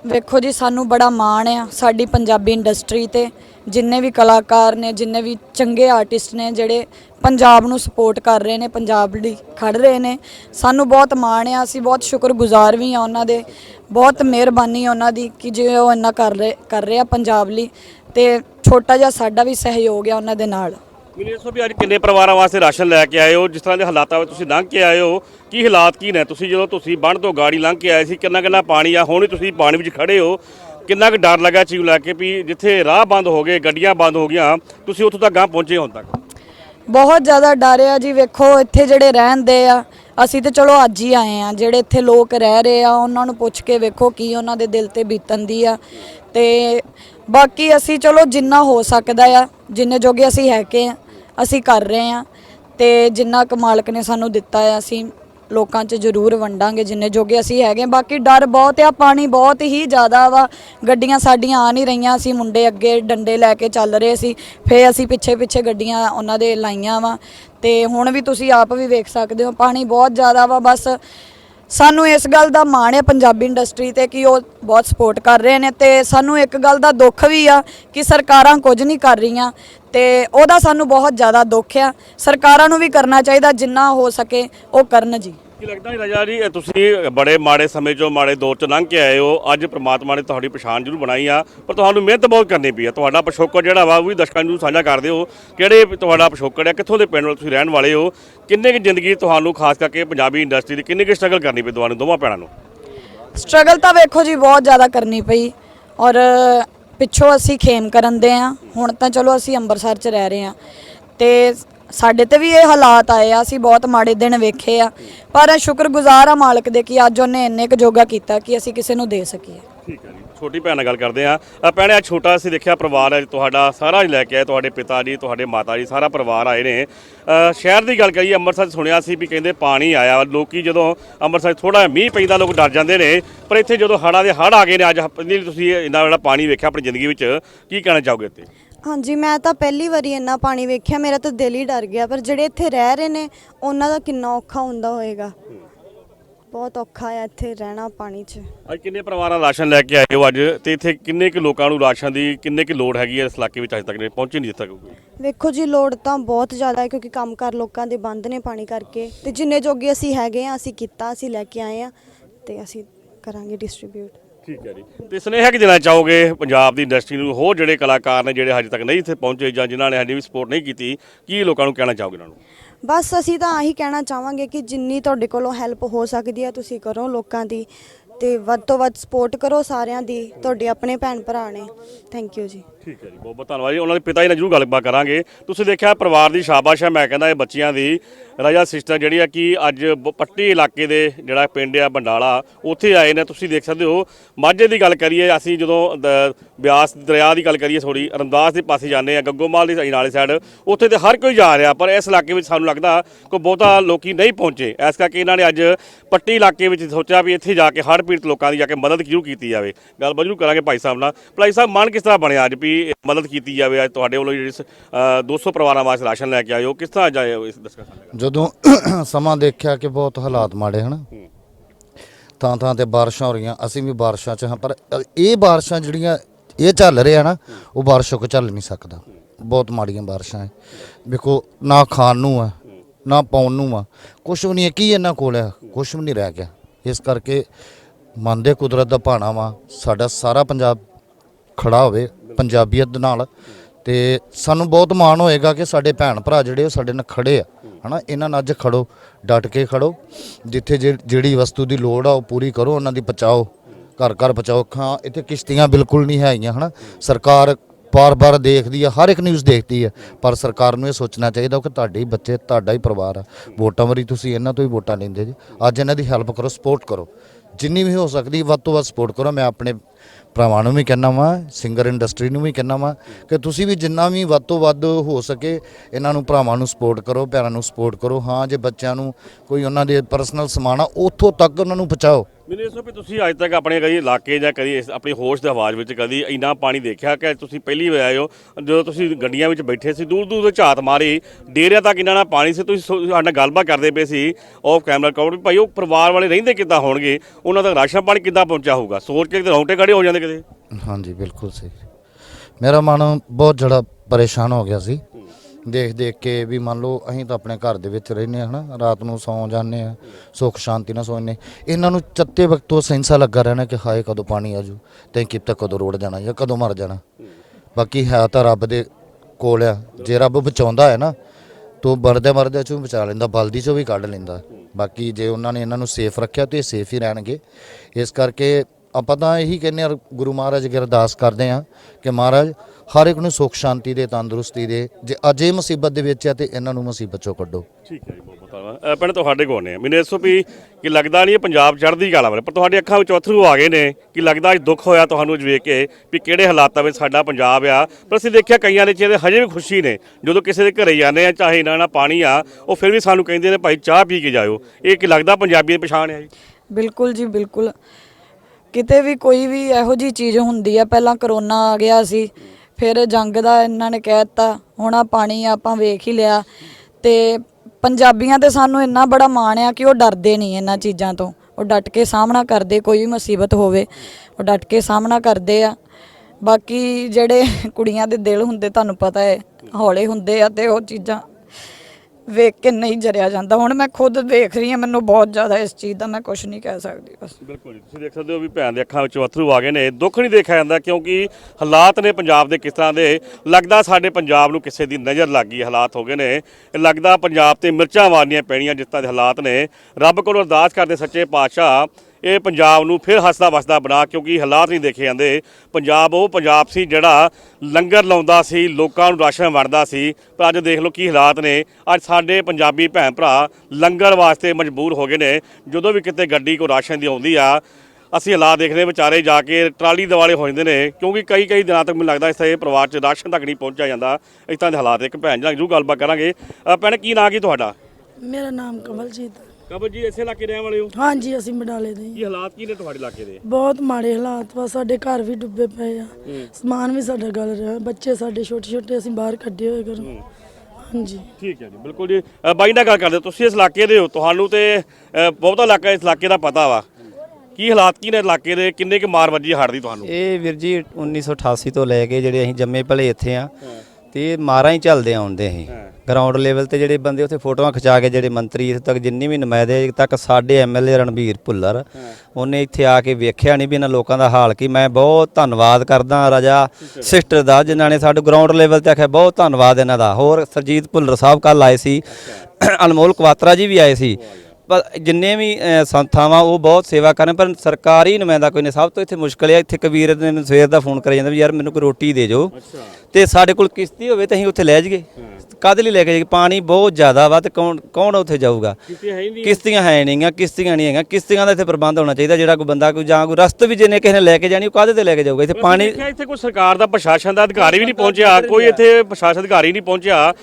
[SPEAKER 1] ਵੇਖੋ ਜੀ, ਸਾਨੂੰ ਬੜਾ ਮਾਣ ਆ ਸਾਡੀ ਪੰਜਾਬੀ ਇੰਡਸਟਰੀ ਤੇ। ਜਿੰਨੇ ਵੀ ਕਲਾਕਾਰ ਨੇ, ਜਿੰਨੇ ਵੀ ਚੰਗੇ ਆਰਟਿਸਟ ਨੇ, ਜਿਹੜੇ ਪੰਜਾਬ ਨੂੰ ਸਪੋਰਟ ਕਰ ਰਹੇ ਨੇ, ਪੰਜਾਬ ਲਈ ਖੜ ਰਹੇ ਨੇ, ਸਾਨੂੰ ਬਹੁਤ ਮਾਣ ਆ। ਅਸੀਂ ਬਹੁਤ ਸ਼ੁਕਰਗੁਜ਼ਾਰ ਵੀ ਆ ਉਹਨਾਂ ਦੇ। ਬਹੁਤ ਮਿਹਰਬਾਨੀ ਉਹਨਾਂ ਦੀ ਕਿ ਜੇ ਉਹ ਇੰਨਾ ਕਰ ਰਹੇ ਕਰ ਰਹੇ ਆ ਪੰਜਾਬ ਲਈ ਤੇ ਛੋਟਾ ਜਿਹਾ ਸਾਡਾ ਵੀ ਸਹਿਯੋਗ ਆ ਉਹਨਾਂ ਦੇ ਨਾਲ।
[SPEAKER 4] ਮੈਨੂੰ ਦੱਸੋ ਵੀ ਅੱਜ ਕਿੰਨੇ ਪਰਿਵਾਰਾਂ ਵਾਸਤੇ ਰਾਸ਼ਨ ਲੈ ਕੇ ਆਏ ਹੋ? ਜਿਸ ਤਰ੍ਹਾਂ ਦੇ ਹਾਲਾਤਾਂ ਵਿੱਚ ਤੁਸੀਂ ਲੰਘ ਕੇ ਆਏ ਹੋ, ਕੀ ਹਾਲਾਤ ਕੀ ਨੇ? ਤੁਸੀਂ ਜਦੋਂ ਤੁਸੀਂ ਬੰਨ ਤੋਂ ਗਾੜੀ ਲੰਘ ਕੇ ਆਏ ਸੀ ਕਿੰਨਾ ਕਿੰਨਾ ਪਾਣੀ ਆ? ਹੁਣ ਵੀ ਤੁਸੀਂ ਪਾਣੀ ਵਿੱਚ ਖੜੇ ਹੋ। ਕਿੰਨਾ ਕੁ ਡਰ ਲੱਗਾ ਚੀਜ਼ ਲੈ ਕੇ ਵੀ ਜਿੱਥੇ ਰਾਹ ਬੰਦ ਹੋ ਗਏ, ਗੱਡੀਆਂ ਬੰਦ ਹੋ ਗਈਆਂ, ਤੁਸੀਂ ਉੱਥੋਂ ਤੱਕ ਗਾਂ ਪਹੁੰਚੇ ਹੁਣ ਤੱਕ?
[SPEAKER 1] ਬਹੁਤ ਜ਼ਿਆਦਾ ਡਰ ਆ ਜੀ, ਵੇਖੋ ਇੱਥੇ ਜਿਹੜੇ ਰਹਿੰਦੇ ਆ, ਅਸੀਂ ਤੇ ਚਲੋ ਅੱਜ ਹੀ ਆਏ ਆ, ਜਿਹੜੇ ਇੱਥੇ ਲੋਕ ਰਹਿ ਰਹੇ ਆ, ਉਹਨਾਂ ਨੂੰ ਪੁੱਛ ਕੇ ਵੇਖੋ ਕੀ ਉਹਨਾਂ ਦੇ ਦਿਲ ਤੇ ਬੀਤਣ ਦੀ ਆ। ਤੇ ਬਾਕੀ ਅਸੀਂ ਚਲੋ ਜਿੰਨਾ ਹੋ ਸਕਦਾ ਆ, ਜਿੰਨੇ ਜੋਗੇ ਅਸੀਂ ਹੈਗੇ ਆ, ਅਸੀਂ ਕਰ ਰਹੇ ਆ, ਤੇ ਜਿੰਨਾ ਕੁ ਮਾਲਕ ਨੇ ਸਾਨੂੰ ਦਿੱਤਾ ਆ, ਅਸੀਂ ਲੋਕਾਂ 'ਚ ਜ਼ਰੂਰ ਵੰਡਾਂਗੇ ਜਿੰਨੇ ਜੋਗੇ ਅਸੀਂ ਹੈਗੇ ਬਾਕੀ ਡਰ ਬਹੁਤ ਆ, ਪਾਣੀ ਬਹੁਤ ਹੀ ਜ਼ਿਆਦਾ ਵਾ। ਗੱਡੀਆਂ ਸਾਡੀਆਂ ਆ ਨਹੀਂ ਰਹੀਆਂ, ਅਸੀਂ ਮੁੰਡੇ ਅੱਗੇ ਡੰਡੇ ਲੈ ਕੇ ਚੱਲ ਰਹੇ ਸੀ। ਫੇ ਅਸੀਂ ਪਿੱਛੇ ਪਿੱਛੇ ਗੱਡੀਆਂ ਉਹਨਾਂ ਦੇ ਲਾਈਆਂ ਵਾ। ਤੇ ਹੁਣ ਵੀ ਤੁਸੀਂ ਆਪ ਵੀ ਵੇਖ ਸਕਦੇ ਹੋ, ਪਾਣੀ ਬਹੁਤ ਜ਼ਿਆਦਾ ਵਾ। ਬਸ ਸਾਨੂੰ ਇਸ ਗੱਲ ਦਾ ਮਾਣ ਹੈ ਪੰਜਾਬੀ ਇੰਡਸਟਰੀ ਤੇ ਕਿ ਉਹ ਬਹੁਤ ਸਪੋਰਟ ਕਰ ਰਹੇ ਨੇ ਤੇ ਸਾਨੂੰ ਇੱਕ ਗੱਲ ਦਾ ਦੁੱਖ ਵੀ ਆ ਕਿ ਸਰਕਾਰਾਂ ਕੁਝ ਨਹੀਂ ਕਰ ਰਹੀਆਂ ਤੇ ਉਹਦਾ ਸਾਨੂੰ ਬਹੁਤ ਜ਼ਿਆਦਾ ਦੁੱਖ ਆ। ਸਰਕਾਰਾਂ ਨੂੰ ਵੀ ਕਰਨਾ ਚਾਹੀਦਾ ਜਿੰਨਾ ਹੋ ਸਕੇ ਉਹ ਕਰਨ ਜੀ।
[SPEAKER 4] ਕੀ ਲੱਗਦਾ ਹੈ ਰਾਜਾ ਜੀ ਤੁਸੀਂ ਬੜੇ ਮਾੜੇ ਸਮੇਂ ਚੋਂ, ਮਾੜੇ ਦੌਰ ਚ ਲੰਘ ਕੇ ਆਏ ਹੋ। ਅੱਜ ਪ੍ਰਮਾਤਮਾ ਨੇ ਤੁਹਾਡੀ ਪਛਾਣ ਜ਼ਰੂਰ ਬਣਾਈ ਆ, ਪਰ ਤੁਹਾਨੂੰ ਮਿਹਨਤ ਬਹੁਤ ਕਰਨੀ ਪਈ ਆ। ਤੁਹਾਡਾ ਪਿਛੋਕੜ ਜਿਹੜਾ ਵਾ, ਉਹ ਵੀ ਦਰਸ਼ਕਾਂ ਨੂੰ ਸਾਂਝਾ ਕਰਦੇ ਹੋ ਕਿਹੜੇ ਤੁਹਾਡਾ ਪਿਛੋਕੜ ਆ, ਕਿੱਥੋਂ ਦੇ ਪਿੰਡ ਵਾਲੇ ਤੁਸੀਂ ਰਹਿਣ ਵਾਲੇ ਹੋ? ਕਿੰਨੇ ਕੁ ਜ਼ਿੰਦਗੀ ਤੁਹਾਨੂੰ, ਖਾਸ ਕਰਕੇ ਪੰਜਾਬੀ ਇੰਡਸਟਰੀ ਦੀ ਕਿੰਨੀ ਕੁ ਸਟਰਗਲ ਕਰਨੀ ਪਈ ਤੁਹਾਨੂੰ ਦੋਵਾਂ ਭੈਣਾਂ ਨੂੰ?
[SPEAKER 1] ਸਟਰਗਲ ਤਾਂ ਵੇਖੋ ਜੀ, ਬਹੁਤ ਜ਼ਿਆਦਾ ਕਰਨੀ ਪਈ। ਔਰ ਪਿੱਛੋਂ ਅਸੀਂ ਖੇਮ ਕਰਨ ਦੇ ਆ। ਹੁਣ ਤਾਂ ਚਲੋ ਅਸੀਂ ਅੰਮ੍ਰਿਤਸਰ 'ਚ ਰਹਿ ਰਹੇ ਆ। ਤੇ ਸਾਡੇ ਤੇ ਵੀ ਇਹ ਹਾਲਾਤ ਆਏ ਆ ਅਸੀਂ ਬਹੁਤ ਮਾੜੇ ਦਿਨ ਵੇਖੇ ਆ। ਪਰ ਸ਼ੁਕਰਗੁਜ਼ਾਰ ਆ ਮਾਲਕ ਦੇ ਕਿ ਅੱਜ ਉਹਨੇ ਇੰਨੇ ਕੁ ਜੋਗਾ ਕੀਤਾ ਕਿ ਅਸੀਂ ਕਿਸੇ ਨੂੰ ਦੇ ਸਕੀਏ।
[SPEAKER 4] ਠੀਕ ਹੈ ਜੀ। ਛੋਟੀ ਭੈਣ ਨਾਲ ਗੱਲ ਕਰਦੇ ਆ ਭੈਣੇ ਆ ਛੋਟਾ ਅਸੀਂ ਦੇਖਿਆ ਪਰਿਵਾਰ ਹੈ ਤੁਹਾਡਾ ਸਾਰਾ ਹੀ ਲੈ ਕੇ ਆਏ ਤੁਹਾਡੇ ਪਿਤਾ ਜੀ ਤੁਹਾਡੇ ਮਾਤਾ ਜੀ ਸਾਰਾ ਪਰਿਵਾਰ ਆਏ ਨੇ। ਅ, ਸ਼ਹਿਰ ਦੀ ਗੱਲ ਕਰੀਏ ਅੰਮ੍ਰਿਤਸਰ 'ਚ ਸੁਣਿਆ ਸੀ ਵੀ ਕਹਿੰਦੇ ਪਾਣੀ ਆਇਆ ਲੋਕੀ ਜਦੋਂ ਅੰਮ੍ਰਿਤਸਰ 'ਚ ਥੋੜਾ ਮੀਂਹ ਪੈਂਦਾ ਲੋਕ ਡਰ ਜਾਂਦੇ ਨੇ। ਪਰ ਇੱਥੇ ਜਦੋਂ ਹੜ੍ਹਾਂ ਦੇ ਹੜ੍ਹ ਆ ਗਏ ਨੇ ਅੱਜ ਪਹਿਲੀ ਤੁਸੀਂ ਇੰਨਾ ਜਿਹੜਾ ਪਾਣੀ ਵੇਖਿਆ ਆਪਣੀ ਜ਼ਿੰਦਗੀ ਵਿੱਚ ਕੀ ਕਹਿਣਾ ਚਾਹੋਗੇ ਇੱਥੇ?
[SPEAKER 2] ਹਾਂਜੀ ਮੈਂ ਤਾਂ ਪਹਿਲੀ ਵਾਰੀ ਇੰਨਾ ਪਾਣੀ ਵੇਖਿਆ ਮੇਰਾ ਤਾਂ ਦਿਲ ਹੀ ਡਰ ਗਿਆ ਪਰ ਜਿਹੜੇ ਇੱਥੇ ਰਹਿ ਰਹੇ ਨੇ ਉਹਨਾਂ ਦਾ ਕਿੰਨਾ ਔਖਾ ਹੁੰਦਾ ਹੋਏਗਾ। ਬਹੁਤ ਔਖਾ ਹੈ ਇੱਥੇ ਰਹਿਣਾ ਪਾਣੀ 'ਚ।
[SPEAKER 4] ਅੱਜ ਕਿੰਨੇ ਪਰਿਵਾਰਾਂ ਰਾਸ਼ਨ ਲੈ ਕੇ ਆਏ ਹੋ ਅੱਜ? ਤੇ ਇੱਥੇ ਕਿੰਨੇ ਕੁ ਲੋਕਾਂ ਨੂੰ ਰਾਸ਼ਨ ਦੀ ਕਿੰਨੇ ਕੁ ਲੋੜ ਹੈਗੀ ਹੈ ਇਸ ਇਲਾਕੇ ਵਿੱਚ ਅਜੇ ਤੱਕ? ਨੇ ਪਹੁੰਚੀ ਨਹੀਂ ਤੱਕ ਕੋਈ।
[SPEAKER 2] ਵੇਖੋ ਜੀ ਲੋੜ ਤਾਂ ਬਹੁਤ ਜ਼ਿਆਦਾ ਹੈ ਕਿਉਂਕਿ ਕੰਮਕਾਰ ਲੋਕਾਂ ਦੇ ਬੰਦ ਨੇ ਪਾਣੀ ਕਰਕੇ। ਤੇ ਜਿੰਨੇ ਜੋਗੇ ਅਸੀਂ ਹੈਗੇ ਆ ਅਸੀਂ ਕੀਤਾ ਅਸੀਂ ਲੈ ਕੇ ਆਏ ਆ ਤੇ ਅਸੀਂ ਕਰਾਂਗੇ ਡਿਸਟ੍ਰੀਬਿਊਟ
[SPEAKER 4] ਠੀਕ ਹੈ ਜੀ। ਤੇ ਸੁਨੇਹਾ ਕੀ ਦੇਣਾ ਚਾਹੋਗੇ ਪੰਜਾਬ ਦੀ ਇੰਡਸਟਰੀ ਨੂੰ? ਹੋਰ ਜਿਹੜੇ ਕਲਾਕਾਰ ਨੇ ਜਿਹੜੇ ਹਜੇ ਤੱਕ ਨਹੀਂ ਇੱਥੇ ਪਹੁੰਚੇ ਜਾਂ ਜਿਨ੍ਹਾਂ ਨੇ ਸਾਡੀ ਵੀ ਸਪੋਰਟ ਨਹੀਂ ਕੀਤੀ, ਕੀ ਲੋਕਾਂ ਨੂੰ ਕਹਿਣਾ ਚਾਹੋਗੇ ਉਹਨਾਂ ਨੂੰ?
[SPEAKER 2] ਬਸ ਅਸੀਂ ਤਾਂ ਆਹੀ ਕਹਿਣਾ ਚਾਹਾਂਗੇ ਕਿ ਜਿੰਨੀ ਤੁਹਾਡੇ ਕੋਲੋਂ ਹੈਲਪ ਹੋ ਸਕਦੀ ਹੈ, ਤੁਸੀਂ ਕਰੋ ਲੋਕਾਂ ਦੀ ਤੇ ਵੱਧ ਤੋਂ ਵੱਧ ਸਪੋਰਟ ਕਰੋ ਸਾਰਿਆਂ ਦੀ, ਤੁਹਾਡੇ ਆਪਣੇ ਭੈਣ ਭਰਾ ਨੇ। ਥੈਂਕ ਯੂ ਜੀ।
[SPEAKER 4] ਠੀਕ ਹੈ ਜੀ, ਬਹੁਤ ਬਹੁਤ ਧੰਨਵਾਦ ਜੀ। ਉਹਨਾਂ ਦੇ ਪਿਤਾ ਜੀ ਨਾਲ ਜਰੂਰ ਗੱਲਬਾਤ ਕਰਾਂਗੇ। ਤੁਸੀਂ ਦੇਖਿਆ ਪਰਿਵਾਰ ਦੀ ਸ਼ਾਬਾਸ਼ ਹੈ, ਮੈਂ ਕਹਿੰਦਾ ਇਹ ਬੱਚਿਆਂ ਦੀ। ਰਾਜਾ ਸਿਸਟਰ ਜਿਹੜੀ ਆ ਕਿ ਅੱਜ ਬ- ਪੱਟੀ ਇਲਾਕੇ ਦੇ ਜਿਹੜਾ ਪਿੰਡ ਆ, ਬੰਡਾਲਾ, ਉੱਥੇ ਆਏ ਨੇ। ਤੁਸੀਂ ਦੇਖ ਸਕਦੇ ਹੋ, ਮਾਝੇ ਦੀ ਗੱਲ ਕਰੀਏ, ਅਸੀਂ ਜਦੋਂ ਦ- ਬਿਆਸ ਦਰਿਆ ਦੀ ਗੱਲ ਕਰੀਏ ਥੋੜੀ ਰਮਦਾਸ ਦੇ ਪਾਸੇ ਜਾਂਦੇ ਆ, ਗੱਗੋਮਾਲ ਦੀ ਨਾਲੇ ਸਾਈਡ, ਉੱਥੇ ਤੇ ਹਰ ਕੋਈ ਜਾ ਰਿਹਾ, ਪਰ ਇਸ ਇਲਾਕੇ ਵਿੱਚ ਸਾਨੂੰ ਲੱਗਦਾ ਕੋਈ ਬਹੁਤਾ ਲੋਕੀ ਨਹੀਂ ਪਹੁੰਚੇ। ਇਸ ਕਰਕੇ ਇਹਨਾਂ ਨੇ ਅੱਜ ਪੱਟੀ ਇਲਾਕੇ ਵਿੱਚ ਸੋਚਿਆ ਵੀ ਇੱਥੇ ਜਾ ਕੇ ਹੜ੍ਹ ਪੀੜਤ ਲੋਕਾਂ ਦੀ ਜਾ ਕੇ ਮਦਦ ਜ਼ਰੂਰ ਕੀਤੀ ਜਾਵੇ। ਗੱਲਬਾਤ ਜ਼ਰੂਰ ਕਰਾਂਗੇ ਭਾਈ ਸਾਹਿਬ ਨਾਲ। ਭਾਈ ਸਾਹਿਬ ਮਨ ਕਿਸ ਤਰ੍ਹਾਂ ਬਣਿਆ ਅੱਜ ਵੀ ਮਦਦ ਕੀਤੀ ਜਾਵੇ ਅੱਜ ਤੁਹਾਡੇ ਵੱਲੋਂ ਜਿਹੜੀ ਸ- 200 ਪਰਿਵਾਰਾਂ ਵਾਸਤੇ ਰਾਸ਼ਨ ਲੈ ਕੇ ਆਏ ਹੋ ਕਿਸ ਤਰ੍ਹਾਂ ਅੱਜ ਹੋ ਇਸ ਦੱਸੋ
[SPEAKER 6] ਜਦੋਂ ਸਮਾਂ ਦੇਖਿਆ ਕਿ ਬਹੁਤ ਹਾਲਾਤ ਮਾੜੇ ਹਨ ਥਾਂ ਥਾਂ ਤੇ ਬਾਰਿਸ਼ਾਂ ਹੋ ਰਹੀਆਂ, ਅਸੀਂ ਵੀ ਬਾਰਿਸ਼ਾਂ 'ਚ ਹਾਂ, ਪਰ ਇਹ ਬਾਰਿਸ਼ਾਂ ਜਿਹੜੀਆਂ ਇਹ ਚੱਲ ਰਿਹਾ ਨਾ, ਉਹ ਬਾਰਿਸ਼ੋਂ ਕੋ ਚੱਲ ਨਹੀਂ ਸਕਦਾ। ਬਹੁਤ ਮਾੜੀਆਂ ਬਾਰਿਸ਼ਾਂ ਹੈ ਵੇਖੋ ਨਾ ਖਾਣ ਨੂੰ ਆ, ਨਾ ਪਾਉਣ ਨੂੰ ਆ, ਕੁਛ ਵੀ ਨਹੀਂ ਹੈ ਕੀ ਇਹਨਾਂ ਕੋਲ ਆ? ਕੁਛ ਵੀ ਨਹੀਂ ਰਹਿ ਗਿਆ। ਇਸ ਕਰਕੇ ਮੰਨਦੇ ਕੁਦਰਤ ਦਾ ਭਾਣਾ ਵਾ, ਸਾਡਾ ਸਾਰਾ ਪੰਜਾਬ ਖੜਾ ਹੋਵੇ ਪੰਜਾਬੀਅਤ ਦੇ ਨਾਲ। ਤੇ ਸਾਨੂੰ ਬਹੁਤ ਮਾਣ ਹੋਏਗਾ ਕਿ ਸਾਡੇ ਭੈਣ ਭਰਾ ਜਿਹੜੇ ਉਹ ਸਾਡੇ ਨਾਲ ਖੜੇ ਆ। ਹਨਾ, ਇਹਨਾਂ ਨਾਲ ਅੱਜ ਖੜੋ, ਡਟ ਕੇ ਖੜੋ। ਜਿੱਥੇ ਜਿ- ਜਿਹੜੀ ਵਸਤੂ ਦੀ ਲੋੜ ਆ, ਉਹ ਪੂਰੀ ਕਰੋ, ਉਹਨਾਂ ਦੀ ਬਚਾਓ ਘਰ ਘਰ ਪਹੁੰਚਾਓ। ਖਾਂ ਇੱਥੇ ਕਿਸ਼ਤੀਆਂ ਬਿਲਕੁਲ ਨਹੀਂ ਹੈਗੀਆਂ, ਹਨਾ। ਸਰਕਾਰ ਬਾਰ-ਬਾਰ ਦੇਖਦੀ ਆ, ਹਰ ਇੱਕ ਨਿਊਜ਼ ਦੇਖਦੀ ਆ। ਪਰ ਸਰਕਾਰ ਨੂੰ ਇਹ ਸੋਚਣਾ ਚਾਹੀਦਾ ਕਿ ਤੁਹਾਡੇ ਹੀ ਬੱਚੇ, ਤੁਹਾਡਾ ਹੀ ਪਰਿਵਾਰ ਆ। ਵੋਟਾਂ ਵਾਰੀ ਤੁਸੀਂ ਇਹਨਾਂ ਤੋਂ ਹੀ ਵੋਟਾਂ ਲੈਂਦੇ ਜੀ। ਅੱਜ ਇਹਨਾਂ ਦੀ ਹੈਲਪ ਕਰੋ ਸਪੋਰਟ ਕਰੋ। ਜਿੰਨੀ ਵੀ ਹੋ ਸਕਦੀ, ਵੱਧ ਤੋਂ ਵੱਧ ਸਪੋਰਟ ਕਰੋ। ਮੈਂ ਆਪਣੇ ਭਰਾਵਾਂ ਨੂੰ ਵੀ ਕਹਿਣਾ ਵਾ ਸਿੰਗਰ ਇੰਡਸਟਰੀ ਨੂੰ ਵੀ ਕਹਿਣਾ ਵਾਂ, ਕਿ ਤੁਸੀਂ ਵੀ ਜਿੰਨਾ ਵੀ ਵੱਧ ਤੋਂ ਵੱਧ ਹੋ ਸਕੇ, ਇਹਨਾਂ ਨੂੰ ਭਰਾਵਾਂ ਨੂੰ ਸਪੋਰਟ ਕਰੋ ਭੈਣਾਂ ਨੂੰ ਸਪੋਰਟ ਕਰੋ। ਹਾਂ, ਜੇ ਬੱਚਿਆਂ ਨੂੰ ਕੋਈ ਉਹਨਾਂ ਦੇ ਪਰਸਨਲ ਸਮਾਨ ਆ, ਉੱਥੋਂ ਤੱਕ ਉਹਨਾਂ ਨੂੰ ਪਹੁੰਚਾਓ।
[SPEAKER 4] ਮੈਨੂੰ ਇਸ ਵੀ ਤੁਸੀਂ ਅੱਜ ਤੱਕ ਆਪਣੇ ਕਦੀ ਇਲਾਕੇ ਜਾਂ ਕਦੀ ਇਸ- ਆਪਣੀ ਹੋਸ਼ ਦੇ ਆਵਾਜ਼ ਵਿੱਚ ਕਦੀ ਇੰਨਾ ਪਾਣੀ ਦੇਖਿਆ ਕਿ ਤੁਸੀਂ ਪਹਿਲੀ ਵਾਰ ਆਏ ਹੋ, ਜਦੋਂ ਤੁਸੀਂ ਗੱਡੀਆਂ ਵਿੱਚ ਬੈਠੇ ਸੀ ਦੂਰ ਦੂਰ ਤੋਂ ਝਾਤ ਮਾਰੀ, ਡੇਰਿਆਂ ਤੱਕ ਇੰਨਾ ਨਾ ਪਾਣੀ ਸੀ, ਤੁਸੀਂ ਸੋ- ਸਾਡੇ ਨਾਲ ਗੱਲਬਾਤ ਕਰਦੇ ਪਏ ਸੀ ਆਫ ਕੈਮਰਾ ਕਾਊਂਟ ਭਾਈ ਉਹ ਪਰਿਵਾਰ ਵਾਲੇ ਰਹਿੰਦੇ ਕਿੱਦਾਂ ਹੋਣਗੇ, ਉਹਨਾਂ ਤੱਕ ਰਾਸ਼ਨ ਪਾਣੀ ਕਿੱਦਾਂ ਪਹੁੰਚਿਆ ਹੋਊਗਾ? ਸੋਚ ਕੇ ਕਿਤੇ ਰੌਂਟੇ ਖੜੇ ਹੋ ਜਾਂਦੇ ਕਿਤੇ।
[SPEAKER 6] ਹਾਂਜੀ, ਬਿਲਕੁਲ ਸਹੀ। ਮੇਰਾ ਮਨ ਬਹੁਤ ਜਿਹੜਾ ਪਰੇਸ਼ਾਨ ਹੋ ਗਿਆ ਸੀ ਦੇਖ ਦੇਖ ਕੇ ਵੀ ਮੰਨ ਲਓ ਅਸੀਂ ਤਾਂ ਆਪਣੇ ਘਰ ਦੇ ਵਿੱਚ ਰਹਿੰਦੇ ਹਾਂ, ਹਨਾ? ਰਾਤ ਨੂੰ ਸੌਂ ਜਾਂਦੇ ਆ ਸੁੱਖ ਸ਼ਾਂਤੀ ਨਾਲ ਸੌਂਦੇ ਇਹਨਾਂ ਨੂੰ ਚੱਤੇ ਵਕਤ ਵਕਤੋਂ ਸੈਂਸਾ ਲੱਗਾ ਰਹਿਣਾ ਕਿ ਹਾਏ ਕਦੋਂ ਪਾਣੀ ਆ ਆਜੂ ਤੇ ਕਿ ਤੱਕ ਕਦੋਂ ਰੋੜ ਜਾਣਾ ਜਾਂ ਕਦੋਂ ਮਰ ਜਾਣਾ। ਬਾਕੀ ਹੈ ਤਾਂ ਰੱਬ ਦੇ ਕੋਲ ਆ। ਜੇ ਰੱਬ ਬਚਾਉਂਦਾ ਹੈ ਨਾ, ਤੋ ਮਰਦੇ ਮਰਦੇ ਚੋਂ ਬਚਾ ਲੈਂਦਾ, ਬਲਦੀ ਚੋਂ ਵੀ ਕੱਢ ਲੈਂਦਾ। ਬਾਕੀ ਜੇ ਉਹਨਾਂ ਨੇ ਇਹਨਾਂ ਨੂੰ ਸੇਫ ਰੱਖਿਆ, ਤੇ ਇਹ ਸੇਫ ਹੀ ਰਹਿਣਗੇ। ਇਸ ਕਰਕੇ ਆਪਾਂ ਤਾਂ ਇਹੀ ਕਹਿੰਦੇ ਆ ਗੁਰੂ ਮਹਾਰਾਜ ਅੱਗੇ ਅਰਦਾਸ ਕਰਦੇ ਆ ਕਿ ਮਹਾਰਾਜ ਹਰ ਇੱਕ ਨੂੰ ਸੁੱਖ ਸ਼ਾਂਤੀ ਦੇ ਤੰਦਰੁਸਤੀ ਦੇ ਜੇ ਅੱਜ ਇਹ ਮੁਸੀਬਤ ਦੇ ਵਿੱਚ ਆ ਤੇ ਇਹਨਾਂ ਨੂੰ ਮੁਸੀਬਤ ਚੋਂ ਕੱਢੋ।
[SPEAKER 4] ਠੀਕ ਹੈ ਜੀ ਬਹੁਤ ਬਹੁਤ ਧੰਨਵਾਦ। ਭੈਣ ਤੁਹਾਡੇ ਕੋਲ ਨੇ ਮੈਨੂੰ ਦੱਸੋ ਵੀ ਕਿ ਲੱਗਦਾ ਨਹੀਂ ਇਹ ਪੰਜਾਬ ਚੜ੍ਹਦੀ ਕਲਾ ਵਾਲੇ ਪਰ ਤੁਹਾਡੀ ਅੱਖਾਂ ਵਿੱਚ ਅਥਰੂ ਆ ਗਏ ਨੇ ਕਿ ਲੱਗਦਾ ਅੱਜ ਦੁੱਖ ਹੋਇਆ ਤੁਹਾਨੂੰ ਅੱਜ ਵੇਖ ਕੇ ਵੀ ਕਿਹੜੇ ਹਾਲਾਤਾਂ ਵਿੱਚ ਸਾਡਾ ਪੰਜਾਬ ਆ। ਪਰ ਅਸੀਂ ਦੇਖਿਆ ਕਈਆਂ ਦੇ ਚਿਹਰੇ ਹਜੇ ਵੀ ਖੁਸ਼ੀ ਨੇ ਜਦੋਂ ਕਿਸੇ ਦੇ ਘਰੇ ਜਾਂਦੇ ਆ ਚਾਹੇ ਇਹਨਾਂ ਨਾਲ ਪਾਣੀ ਆ ਉਹ ਫਿਰ ਵੀ ਸਾਨੂੰ ਕਹਿੰਦੇ ਨੇ ਭਾਈ ਚਾਹ ਪੀ ਕੇ ਜਾਇਓ। ਇਹ ਕੀ ਲੱਗਦਾ ਪੰਜਾਬੀਆਂ ਦੀ ਪਛਾਣ ਹੈ ਜੀ?
[SPEAKER 1] ਬਿਲਕੁਲ ਜੀ ਬਿਲਕੁਲ। ਕਿਤੇ ਵੀ ਕੋਈ ਵੀ ਇਹੋ ਜੀ ਚੀਜ਼ ਹੁੰਦੀ ਆ, ਪਹਿਲਾਂ ਕਰੋਨਾ ਆ ਗਿਆ ਸੀ, ਫਿਰ ਜੰਗ ਦਾ ਇਹਨਾਂ ਨੇ ਕਹਿ ਦਿੱਤਾ, ਹੁਣ ਆ ਪਾਣੀ ਆਪਾਂ ਵੇਖ ਹੀ ਲਿਆ। ਤੇ ਪੰਜਾਬੀਆਂ ਤੇ ਸਾਨੂੰ ਇੰਨਾ ਬੜਾ ਮਾਣ ਆ ਕਿ ਉਹ ਡਰਦੇ ਨਹੀਂ ਇਹਨਾਂ ਚੀਜ਼ਾਂ ਤੋਂ। ਉਹ ਡਟ ਕੇ ਸਾਹਮਣਾ ਕਰਦੇ, ਕੋਈ ਵੀ ਮੁਸੀਬਤ ਹੋਵੇ, ਉਹ ਡਟ ਕੇ ਸਾਹਮਣਾ ਕਰਦੇ ਆ। ਬਾਕੀ ਜਿਹੜੇ ਕੁੜੀਆਂ ਦੇ ਦਿਲ ਹੁੰਦੇ, ਤੁਹਾਨੂੰ ਪਤਾ ਹੈ, ਹੌਲੇ ਹੁੰਦੇ ਆ ਤੇ ਉਹ ਚੀਜ਼ਾਂ ਵੇਖ ਕੇ ਨਹੀਂ ਜਰਿਆ ਜਾਂਦਾ। ਹੁਣ ਮੈਂ ਖੁਦ ਵੇਖ ਰਹੀ ਹਾਂ, ਮੈਨੂੰ ਬਹੁਤ ਜ਼ਿਆਦਾ ਇਸ ਚੀਜ਼ ਦਾ ਮੈਂ ਕੁਝ ਨਹੀਂ ਕਹਿ ਸਕਦੀ, ਬਸ।
[SPEAKER 4] ਬਿਲਕੁਲ ਜੀ। ਤੁਸੀਂ ਦੇਖ ਸਕਦੇ ਹੋ ਵੀ ਭੈਣ ਦੇ ਅੱਖਾਂ ਵਿੱਚ ਅਥਰੂ ਆ ਗਏ ਨੇ। ਦੁੱਖ ਨਹੀਂ ਦੇਖਿਆ ਜਾਂਦਾ ਕਿਉਂਕਿ ਹਾਲਾਤ ਨੇ ਪੰਜਾਬ ਦੇ ਕਿਸ ਤਰ੍ਹਾਂ ਦੇ। ਲੱਗਦਾ ਸਾਡੇ ਪੰਜਾਬ ਨੂੰ ਕਿਸੇ ਦੀ ਨਜ਼ਰ ਲੱਗ ਗਈ, ਹਾਲਾਤ ਹੋ ਗਏ ਨੇ। ਲੱਗਦਾ ਪੰਜਾਬ ਤੇ ਮਿਰਚਾਂ ਮਾਰਨੀਆਂ ਪੈਣੀਆਂ ਜਿਸ ਤਰ੍ਹਾਂ ਦੇ ਹਾਲਾਤ ਨੇ। ਰੱਬ ਕੋਲੋਂ ਅਰਦਾਸ ਕਰਦੇ ਸੱਚੇ ਪਾਤਸ਼ਾਹ ਇਹ ਪੰਜਾਬ ਨੂੰ ਫਿਰ ਹੱਸਦਾ ਵਸਦਾ ਬਣਾ ਕਿਉਂਕਿ ਹਾਲਾਤ ਨਹੀਂ ਦੇਖੇ ਜਾਂਦੇ। ਪੰਜਾਬ ਉਹ ਪੰਜਾਬ ਸੀ ਜਿਹੜਾ ਲੰਗਰ ਲਾਉਂਦਾ ਸੀ, ਲੋਕਾਂ ਨੂੰ ਰਾਸ਼ਨ ਵੰਡਦਾ ਸੀ। ਪਰ ਅੱਜ ਦੇਖ ਲਓ ਕੀ ਹਾਲਾਤ ਨੇ। ਅੱਜ ਸਾਡੇ ਪੰਜਾਬੀ ਭੈਣ ਭਰਾ ਲੰਗਰ ਵਾਸਤੇ ਮਜਬੂਰ ਹੋ ਗਏ ਨੇ। ਜਦੋਂ ਵੀ ਕਿਤੇ ਗੱਡੀ ਕੋ ਰਾਸ਼ਨ ਦੀ ਆਉਂਦੀ ਆ, ਅਸੀਂ ਹਾਲਾਤ ਦੇਖਦੇ ਹਾਂ, ਵਿਚਾਰੇ ਜਾ ਕੇ ਟਰਾਲੀ ਦਿਵਾਲੇ ਹੋ ਜਾਂਦੇ ਨੇ। ਕਿਉਂਕਿ ਕਈ ਕਈ ਦਿਨਾਂ ਤੱਕ ਮੈਨੂੰ ਲੱਗਦਾ ਇਸ ਪਰਿਵਾਰ 'ਚ ਰਾਸ਼ਨ ਤੱਕ ਨਹੀਂ ਪਹੁੰਚਿਆ ਜਾਂਦਾ। ਇਸ ਤਰ੍ਹਾਂ ਦੇ ਹਾਲਾਤ ਇੱਕ ਭੈਣ ਨਾਲ ਜਰੂਰ ਗੱਲਬਾਤ ਕਰਾਂਗੇ। ਭੈਣ, ਕੀ ਨਾਂ ਕੀ ਤੁਹਾਡਾ?
[SPEAKER 7] ਮੇਰਾ ਨਾਮ ਕਮਲਜੀਤ
[SPEAKER 4] ਕਬਰ ਜੀ ਇਸੇ ਇਲਾਕੇ ਰਹਿਣ ਵਾਲੇ ਹੋ?
[SPEAKER 7] ਹਾਂਜੀ ਅਸੀਂ ਬਡਾਲੇ ਦੇ ਹਾਂ।
[SPEAKER 4] ਕੀ ਹਾਲਾਤ ਕੀ ਨੇ ਤੁਹਾਡੇ ਇਲਾਕੇ ਦੇ?
[SPEAKER 7] ਬਹੁਤ ਮਾੜੇ ਹਾਲਾਤ ਵਾ ਸਾਡੇ ਘਰ ਵੀ ਡੁੱਬੇ ਪਏ ਆ। ਸਮਾਨ ਵੀ ਸਾਡਾ ਗਲ ਰਿਹਾ ਬੱਚੇ ਸਾਡੇ ਛੋਟੇ ਛੋਟੇ ਅਸੀਂ ਬਾਹਰ ਕੱਢੇ ਹੋਏ ਘਰੋਂ। ਹਾਂਜੀ।
[SPEAKER 4] ਠੀਕ ਹੈ ਜੀ ਬਿਲਕੁਲ ਜੀ। ਅ, ਬਾਈ ਨਾਲ ਗੱਲ ਕਰਦੇ ਹੋ। ਤੁਸੀਂ ਇਸ ਇਲਾਕੇ ਦੇ ਹੋ ਤੁਹਾਨੂੰ ਤੇ ਅ, ਬਹੁਤਾ ਇਲਾਕਾ ਇਸ ਇਲਾਕੇ ਦਾ ਪਤਾ ਵਾ। ਕੀ ਹਾਲਾਤ ਕੀ ਨੇ ਇਲਾਕੇ ਦੇ? ਕਿੰਨੇ ਕੁ ਮਾਰ ਵੱਜੀ ਹੜ੍ਹ ਦੀ ਤੁਹਾਨੂੰ?
[SPEAKER 3] ਇਹ ਵੀਰ ਜੀ 1988 ਤੋਂ ਲੈ ਕੇ ਜਿਹੜੇ ਅਸੀਂ ਜੰਮੇ ਭਲੇ ਇੱਥੇ ਆ ਤੇ ਇਹ ਮਾਰਾਂ ਹੀ ਚੱਲਦੇ ਆਉਂਦੇ ਅਸੀਂ। ਗਰਾਊਂਡ ਲੈਵਲ ਤੇ ਜਿਹੜੇ ਬੰਦੇ ਉੱਥੇ ਫੋਟੋਆਂ ਖਿਚਾ ਕੇ ਜਿਹੜੇ ਮੰਤਰੀ ਇੱਥੇ ਤੱਕ ਜਿੰਨੀ ਵੀ ਨੁਮਾਇੰਦੇ ਅਜੇ ਤੱਕ ਸਾਡੇ ਐਮਐਲਏ ਰਣਬੀਰ ਭੁੱਲਰ ਉਹਨੇ ਇੱਥੇ ਆ ਕੇ ਵੇਖਿਆ ਨਹੀਂ ਵੀ ਇਹਨਾਂ ਲੋਕਾਂ ਦਾ ਹਾਲ ਕੀ। ਮੈਂ ਬਹੁਤ ਧੰਨਵਾਦ ਕਰਦਾ ਰਾਜਾ ਸਿਸਟਰ ਦਾ ਜਿਨ੍ਹਾਂ ਨੇ ਸਾਡੇ ਗਰਾਊਂਡ ਲੈਵਲ ਤੇ ਆਖਿਆ ਬਹੁਤ ਧੰਨਵਾਦ ਇਹਨਾਂ ਦਾ। ਹੋਰ ਸਰਜੀਤ ਭੁੱਲਰ ਸਾਹਿਬ ਕੱਲ ਆਏ ਸੀ। ਅਨਮੋਲ ਕੁਆਤਰਾ ਜੀ ਵੀ ਆਏ ਸੀ। ਪਰ ਜਿੰਨੇ ਵੀ ਸੰਸਥਾਵਾਂ ਉਹ ਬਹੁਤ ਸੇਵਾ ਕਰਨ ਪਰ ਸਰਕਾਰੀ ਨੁਮਾਇੰਦਾ ਕੋਈ ਨਹੀਂ। ਸਭ ਤੋਂ ਇੱਥੇ ਮੁਸ਼ਕਲ ਹੈ ਇੱਥੇ ਕਬੀਰ ਨੇ ਸਵੇਰ ਦਾ ਫੋਨ ਕਰੀ ਜਾਂਦਾ ਵੀ ਯਾਰ ਮੈਨੂੰ ਕੋਈ ਰੋਟੀ ਦੇ ਜੋ ਤੇ ਸਾਡੇ ਕੋਲ ਕਿਸ਼ਤੀ ਹੋਵੇ ਤਾਂ ਅਸੀਂ ਉੱਥੇ ਲੈ ਜਾਈਏ। ਕਾਹਦੇ ਲਈ ਲੈ ਕੇ ਜਾਈਏ? ਪਾਣੀ ਬਹੁਤ ਜ਼ਿਆਦਾ ਵਾ ਤੇ ਕੌਣ ਕੌਣ ਉੱਥੇ ਜਾਊਗਾ?
[SPEAKER 4] ਕਿਤੇ ਹੈ ਨਹੀਂ।
[SPEAKER 3] ਕਿਸ਼ਤੀਆਂ ਹੈ ਕਿਸ਼ਤੀਆਂ ਨਹੀਂ ਹੈਗੀਆਂ। ਕਿਸ਼ਤੀਆਂ ਦਾ ਇੱਥੇ ਪ੍ਰਬੰਧ ਹੋਣਾ ਚਾਹੀਦਾ ਜਿਹੜਾ ਕੋਈ ਬੰਦਾ ਕੋਈ ਜਾਂ ਕੋਈ ਰਸਤ ਵੀ ਜਿਹਨੇ ਕਿਸੇ ਨੇ ਲੈ ਕੇ ਜਾਣੀ ਉਹ ਕਾਹਦੇ ਤੇ ਲੈ ਕੇ ਜਾਊਗਾ? ਇੱਥੇ ਪਾਣੀ
[SPEAKER 4] ਇੱਥੇ ਕੋਈ ਸਰਕਾਰ ਦਾ ਪ੍ਰਸ਼ਾਸਨ ਦਾ ਅਧਿਕਾਰੀ ਵੀ ਨਹੀਂ ਪਹੁੰਚਿਆ ਕੋਈ ਇੱਥੇ ਪ੍ਰਸ਼ਾਸਨ ਅਧਿਕਾਰੀ ਨਹੀਂ ਪਹੁੰਚਿਆ।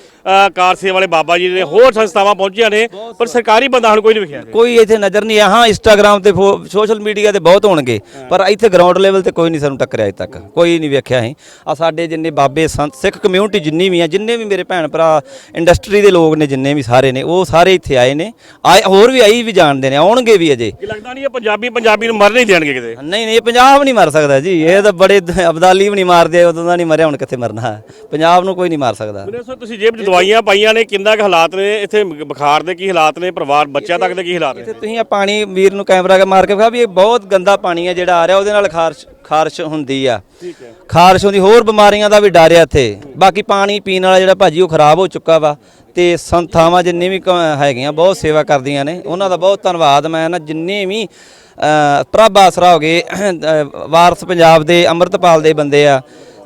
[SPEAKER 4] ਕਾਰ ਸੇਵਾ ਵਾਲੇ ਬਾਬਾ ਜੀ ਨੇ ਹੋਰ ਸੰਸਥਾਵਾਂ ਪਹੁੰਚੀਆਂ ਨੇ ਪਰ ਸਰਕਾਰੀ ਬੰਦਾ ਹੁਣ ਕੋਈ ਨਹੀਂ ਵਿਖਿਆ।
[SPEAKER 3] ਕੋਈ ਇੱਥੇ ਨਜ਼ਰ ਨਹੀਂ ਆ ਹਾਂ ਇੰਸਟਾਗ੍ਰam ਤੇ ਸੋਸ਼ਲ ਮੀਡੀਆ ਤੇ ਬਹੁਤ ਹੋਣਗੇ ਪਰ ਇੱਥੇ ਗਰਾਊਂਡ ਲੈਵਲ ਤੇ ਕੋਈ ਨਹੀਂ ਸਾਨੂੰ ਟੱਕਰਿਆ ਅਜੇ ਤੱਕ। ਕੋਈ ਨਹੀਂ ਵੇਖਿਆ ਅਸੀਂ। ਆ ਸਾਡੇ ਜਿੰਨੇ ਬਾਬੇ ਸੰਤ ਸਿੱਖ ਕਮਿਊਨਿਟੀ ਜਿੰਨੀ ਵੀ ਆ ਜਿੰਨੇ ਵੀ ਮੇਰੇ ਭੈਣ ਭਰਾ ਇੰਡਸਟਰੀ ਦੇ ਲੋਕ ਨੇ ਜਿੰਨੇ ਵੀ ਸਾਰੇ ਨੇ ਉਹ ਸਾਰੇ ਇੱਥੇ ਆਏ ਨੇ। ਆਏ ਹੋਰ ਵੀ ਆਈ ਵੀ ਜਾਣਦੇ ਨੇ ਆਉਣਗੇ ਵੀ ਅਜੇ।
[SPEAKER 4] ਕਿ ਲੱਗਦਾ ਨਹੀਂ ਇਹ ਪੰਜਾਬੀ ਪੰਜਾਬੀ ਨੂੰ ਮਰ ਨਹੀਂ ਦੇਣਗੇ ਕਿਤੇ।
[SPEAKER 3] ਨਹੀਂ ਨਹੀਂ ਪੰਜਾਬ ਨਹੀਂ ਮਰ ਸਕਦਾ ਜੀ। ਇਹ ਤਾਂ ਬੜੇ ਅਬਦਾਲੀ ਵੀ ਨਹੀਂ ਮਾਰਦੇ ਉਦੋਂ ਦਾ ਨਹੀਂ ਮਰਿਆ ਹੁਣ ਕਿੱਥੇ ਮਰਨਾ? ਪੰਜਾਬ ਨੂੰ ਕੋਈ ਨਹੀਂ ਮਾਰ ਸਕਦਾ।
[SPEAKER 4] ਦੱਸੋ ਤੁਸੀਂ ਜੇਬ 'ਚ ਦਵਾਈਆਂ ਪਾਈਆਂ ਨੇ ਕਿੰਨਾ ਕੁ ਹਾਲਾਤ ਨੇ? ਇੱਥੇ ਬੁਖਾਰ ਦੇ ਕੀ ਹਾਲਾਤ ਨੇ? ਪਰਿਵਾਰ ਬੱਚਿਆਂ ਤੱਕ ਦੇ ਕੀ ਹਾਲਾਤ ਨੇ?
[SPEAKER 3] ਤੁਸੀਂ ਆ ਪਾਣੀ ਵੀਰ ਨੂੰ ਕੈਮਰਾ ਕੇ ਮਾਰ ਕੇ ਵਿਖਾ ਵੀ ਇਹ ਬਹੁਤ ਗੰਦਾ ਪਾਣੀ ਆ ਜਿਹੜਾ ਆ ਰਿਹਾ ਉਹਦੇ ਨਾਲ ਖਾਰਸ਼ ਖਾਰਸ਼ ਹੁੰਦੀ ਆ।
[SPEAKER 4] ਠੀਕ ਹੈ।
[SPEAKER 3] ਖਾਰਸ਼ ਹੁੰਦੀ ਹੋਰ ਬਿਮਾਰੀਆਂ ਦਾ ਵੀ ਡਰ ਆ ਇੱਥੇ। ਬਾਕੀ ਪਾਣੀ ਪੀਣ ਵਾਲਾ ਜਿਹੜਾ ਭਾਜੀ ਉਹ ਖਰਾਬ ਹੋ ਚੁੱਕਾ ਵਾ ਤੇ ਸੰਸਥਾਵਾਂ ਜਿੰਨੇ ਵੀ ਕ- ਹੈਗੀਆਂ ਬਹੁਤ ਸੇਵਾ ਕਰਦੀਆਂ ਨੇ। ਉਹਨਾਂ ਦਾ ਬਹੁਤ ਧੰਨਵਾਦ। ਮੈਂ ਨਾ ਜਿੰਨੇ ਵੀ ਅ, ਪ੍ਰਭ ਆਸਰਾ ਹੋ ਗਏ ਅ, ਵਾਰਸ ਪੰਜਾਬ ਦੇ ਅੰਮ੍ਰਿਤਪਾਲ ਦੇ ਬੰਦੇ ਆ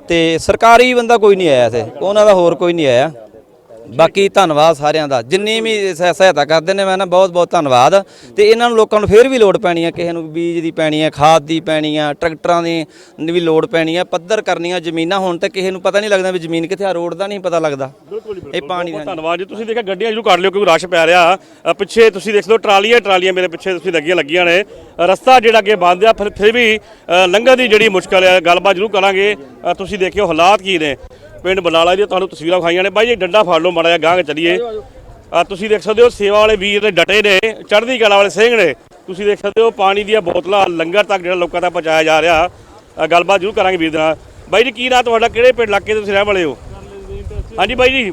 [SPEAKER 3] ਤੇ ਸਰਕਾਰੀ ਬੰਦਾ ਕੋਈ ਨਹੀਂ ਆਇਆ ਇੱਥੇ। ਉਹਨਾਂ ਦਾ ਹੋਰ ਕੋਈ ਨਹੀਂ ਆਇਆ। ਬਾਕੀ ਧੰਨਵਾਦ ਸਾਰਿਆਂ ਦਾ। ਜਿੰਨੀ ਵੀ ਸਹਾਇ- ਸਹਾਇਤਾ ਕਰਦੇ ਨੇ ਮੈਂ ਨਾ ਬਹੁਤ ਬਹੁਤ ਧੰਨਵਾਦ। ਤੇ ਇਹਨਾਂ ਨੂੰ ਲੋਕਾਂ ਨੂੰ ਫੇਰ ਵੀ ਲੋੜ ਪੈਣੀ ਹੈ ਕਿਸੇ ਨੂੰ ਬੀਜ ਦੀ ਪੈਣੀ ਹੈ ਖਾਦ ਦੀ ਪੈਣੀ ਹੈ ਟਰੈਕਟਰਾਂ ਦੀ ਵੀ ਲੋੜ ਪੈਣੀ ਹੈ ਪੱਧਰ ਕਰਨੀਆਂ ਜ਼ਮੀਨਾਂ ਹੁਣ ਤੇ ਕਿਸੇ ਨੂੰ ਪਤਾ ਨਹੀਂ ਲੱਗਦਾ ਵੀ ਜ਼ਮੀਨ ਕਿੱਥੇ ਆ ਰੋਡ ਦਾ ਨਹੀਂ ਪਤਾ ਲੱਗਦਾ। ਇਹ ਪਾਣੀ ਦਾ
[SPEAKER 4] ਧੰਨਵਾਦ ਜੀ। ਤੁਸੀਂ ਦੇਖਿਆ ਗੱਡੀਆਂ ਜਰੂਰ ਕੱਢ ਲਿਓ ਕਿਉਂਕਿ ਰਸ਼ ਪੈ ਰਿਹਾ। ਅ, ਪਿੱਛੇ ਤੁਸੀਂ ਦੇਖ ਲਓ ਟਰਾਲੀਆਂ ਟਰਾਲੀਆਂ ਮੇਰੇ ਪਿੱਛੇ ਤੁਸੀਂ ਲੱਗੀਆਂ ਲੱਗੀਆਂ ਨੇ। ਅ, ਰਸਤਾ ਜਿਹੜਾ ਅੱਗੇ ਬੰਦ ਆ ਫਿਰ ਫਿਰ ਵੀ ਅ, ਲੰਘਣ ਦੀ ਜਿਹੜੀ ਮੁਸ਼ਕਲ ਹੈ ਗੱਲਬਾਤ ਜਰੂਰ ਕਰਾਂਗੇ। ਅ, ਤੁਸੀਂ ਦੇਖਿਓ ਹਾਲਾਤ ਕੀ ਨੇ। ਪਿੰਡ ਬਨਾਲਾ ਦੀਆਂ ਤੁਹਾਨੂੰ ਤਸਵੀਰਾਂ ਵਿਖਾਈਆਂ ਨੇ। ਬਾਈ ਜੀ ਡੰਡਾ ਫੜ ਲਓ ਮਾੜਾ ਜਿਹਾ ਗਾਂਹ ਚੱਲੀਏ। ਆ ਤੁਸੀਂ ਦੇਖ ਸਕਦੇ ਹੋ ਸੇਵਾ ਵਾਲੇ ਵੀਰ ਨੇ ਡਟੇ ਨੇ ਚੜ੍ਹਦੀ ਕਲਾ ਵਾਲੇ ਸਿੰਘ ਨੇ। ਤੁਸੀਂ ਦੇਖ ਸਕਦੇ ਹੋ ਪਾਣੀ ਦੀਆਂ ਬੋਤਲਾਂ ਲੰਗਰ ਤੱਕ ਜਿਹੜਾ ਲੋਕਾਂ ਤੱਕ ਪਹੁੰਚਾਇਆ ਜਾ ਰਿਹਾ। ਗੱਲਬਾਤ ਜਰੂਰ ਕਰਾਂਗੇ ਵੀਰ ਦੇ ਨਾਲ। ਬਾਈ ਜੀ ਕੀ ਨਾਂ ਤੁਹਾਡਾ? ਕਿਹੜੇ ਪਿੰਡ ਇਲਾਕੇ ਦੇ ਤੁਸੀਂ ਰਹਿਣ ਵਾਲੇ ਹੋ? ਹਾਂਜੀ ਬਾਈ ਜੀ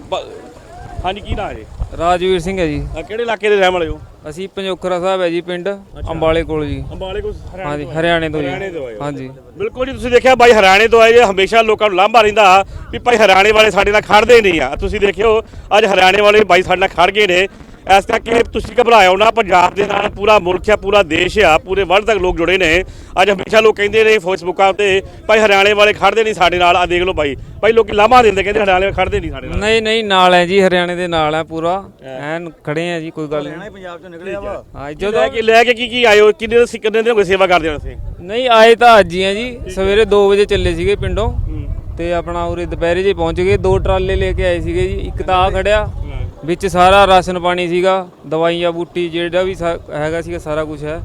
[SPEAKER 4] ਹਾਂਜੀ ਕੀ ਨਾਂ ਹੈ ਜੀ?
[SPEAKER 5] ਰਾਜਵੀਰ ਸਿੰਘ ਹੈ ਜੀ।
[SPEAKER 4] ਅ, ਕਿਹੜੇ ਇਲਾਕੇ ਦੇ ਰਹਿਣ ਵਾਲੇ ਹੋ?
[SPEAKER 5] ਅਸੀਂ ਪੰਜੋਖਰਾ ਸਾਹਿਬ ਹੈ ਜੀ ਪਿੰਡ ਅੰਬਾਲੇ ਕੋਲ ਜੀ।
[SPEAKER 4] ਅੰਬਾਲੇ ਕੋ
[SPEAKER 5] ਹਾਂਜੀ ਹਰਿਆਣੇ ਤੋਂ
[SPEAKER 4] ਹਰਿਆਣੇ ਤੋਂ ਆਏ
[SPEAKER 5] ਜੀ
[SPEAKER 4] ਹੋ।
[SPEAKER 5] ਹਾਂਜੀ।
[SPEAKER 4] ਬਿਲਕੁਲ ਜੀ ਤੁਸੀਂ ਦੇਖਿਆ ਬਾਈ ਹਰਿਆਣੇ ਤੋਂ ਆਏ ਜੇ ਹਮੇਸ਼ਾ ਲੋਕਾਂ ਨੂੰ ਲਾਂਭਾ ਰਹਿੰਦਾ ਵੀ ਭਾਈ ਹਰਿਆਣੇ ਵਾਲੇ ਸਾਡੇ ਨਾਲ ਖੜਦੇ ਨਹੀਂ ਆ। ਤੁਸੀਂ ਦੇਖਿਓ ਅੱਜ ਹਰਿਆਣੇ ਵਾਲੇ ਬਾਈ ਸਾਡੇ ਨਾਲ ਖੜ ਗਏ ਨੇ ਇਸ ਕਰਕੇ ਤੁਸੀਂ ਘਬਰਾਇਓ ਨਾ ਪੰਜਾਬ ਦੇ ਨਾਲ ਪੂਰਾ ਮੁਲਕ ਆ ਪੂਰਾ ਦੇਸ਼ ਆ ਪੂਰੇ ਵਰਲਡ ਤੱਕ ਲੋਕ ਜੁੜੇ ਨੇ। ਅੱਜ ਹਮੇਸ਼ਾ ਲੋਕ ਕਹਿੰਦੇ ਨੇ ਫੇਸਬੁੱਕਾਂ ਤੇ ਭਾਈ ਹਰਿਆਣੇ ਵਾਲੇ ਖੜਦੇ ਨਹੀਂ ਸਾਡੇ ਨਾਲ। ਆ ਦੇਖ ਲਓ ਬਾਈ ਭਾਈ ਲੋਕੀ ਲਾਂਭਾ ਦਿੰਦੇ ਕਹਿੰਦੇ ਹਰਿਆਣੇ ਵਾਲੇ ਖੜਦੇ ਨਹੀਂ ਸਾਡੇ ਨਾਲ।
[SPEAKER 5] ਨਹੀਂ ਨਹੀਂ ਨਾਲ ਹੈ ਜੀ ਹਰਿਆਣੇ ਦੇ ਨਾਲ ਹੈ ਪੂਰਾ। ਐਨ ਖੜੇ ਆ ਜੀ ਕੋਈ ਗੱਲ ਨਹੀਂ।
[SPEAKER 3] ਪੰਜਾਬ ਚੋਂ ਨਿਕਲਿਆ ਵਾ।
[SPEAKER 5] ਹਾਂ।
[SPEAKER 4] ਲੈ
[SPEAKER 5] ਜਦੋਂ
[SPEAKER 4] ਕੇ ਲੈ ਕੇ ਕੀ ਕੀ ਆਏ ਹੋ ਕਿੰਨੇ ਦਿਨ ਕਿੰਨੇ ਦਿਨ ਹੋ ਗਏ ਸੇਵਾ ਕਰਦੇ ਹੋ ਤੁਸੀਂ
[SPEAKER 5] ਨਹੀਂ ਆਏ ਤਾਂ ਅੱਜ ਹੀ ਆ ਜੀ। ਸਵੇਰੇ 2 ਵਜੇ ਚੱਲੇ ਸੀਗੇ ਪਿੰਡੋਂ। ਤੇ ਆਪਣਾ ਉਰੇ ਦੁਪਹਿਰੇ ਜੇ ਪਹੁੰਚ ਗਏ ਦੋ ਟਰਾਲੇ ਲੈ ਕੇ ਆਏ ਸੀਗੇ ਜੀ। ਇੱਕ ਤਾਂ ਆ ਖੜਿਆ। ਵਿੱਚ ਸਾਰਾ ਰਾਸ਼ਨ ਪਾਣੀ ਸੀਗਾ ਦਵਾਈਆਂ ਬੂਟੀ ਜਿਹੜਾ ਵੀ ਸਾ- ਹੈਗਾ ਸੀਗਾ ਸਾਰਾ ਕੁਝ ਹੈ।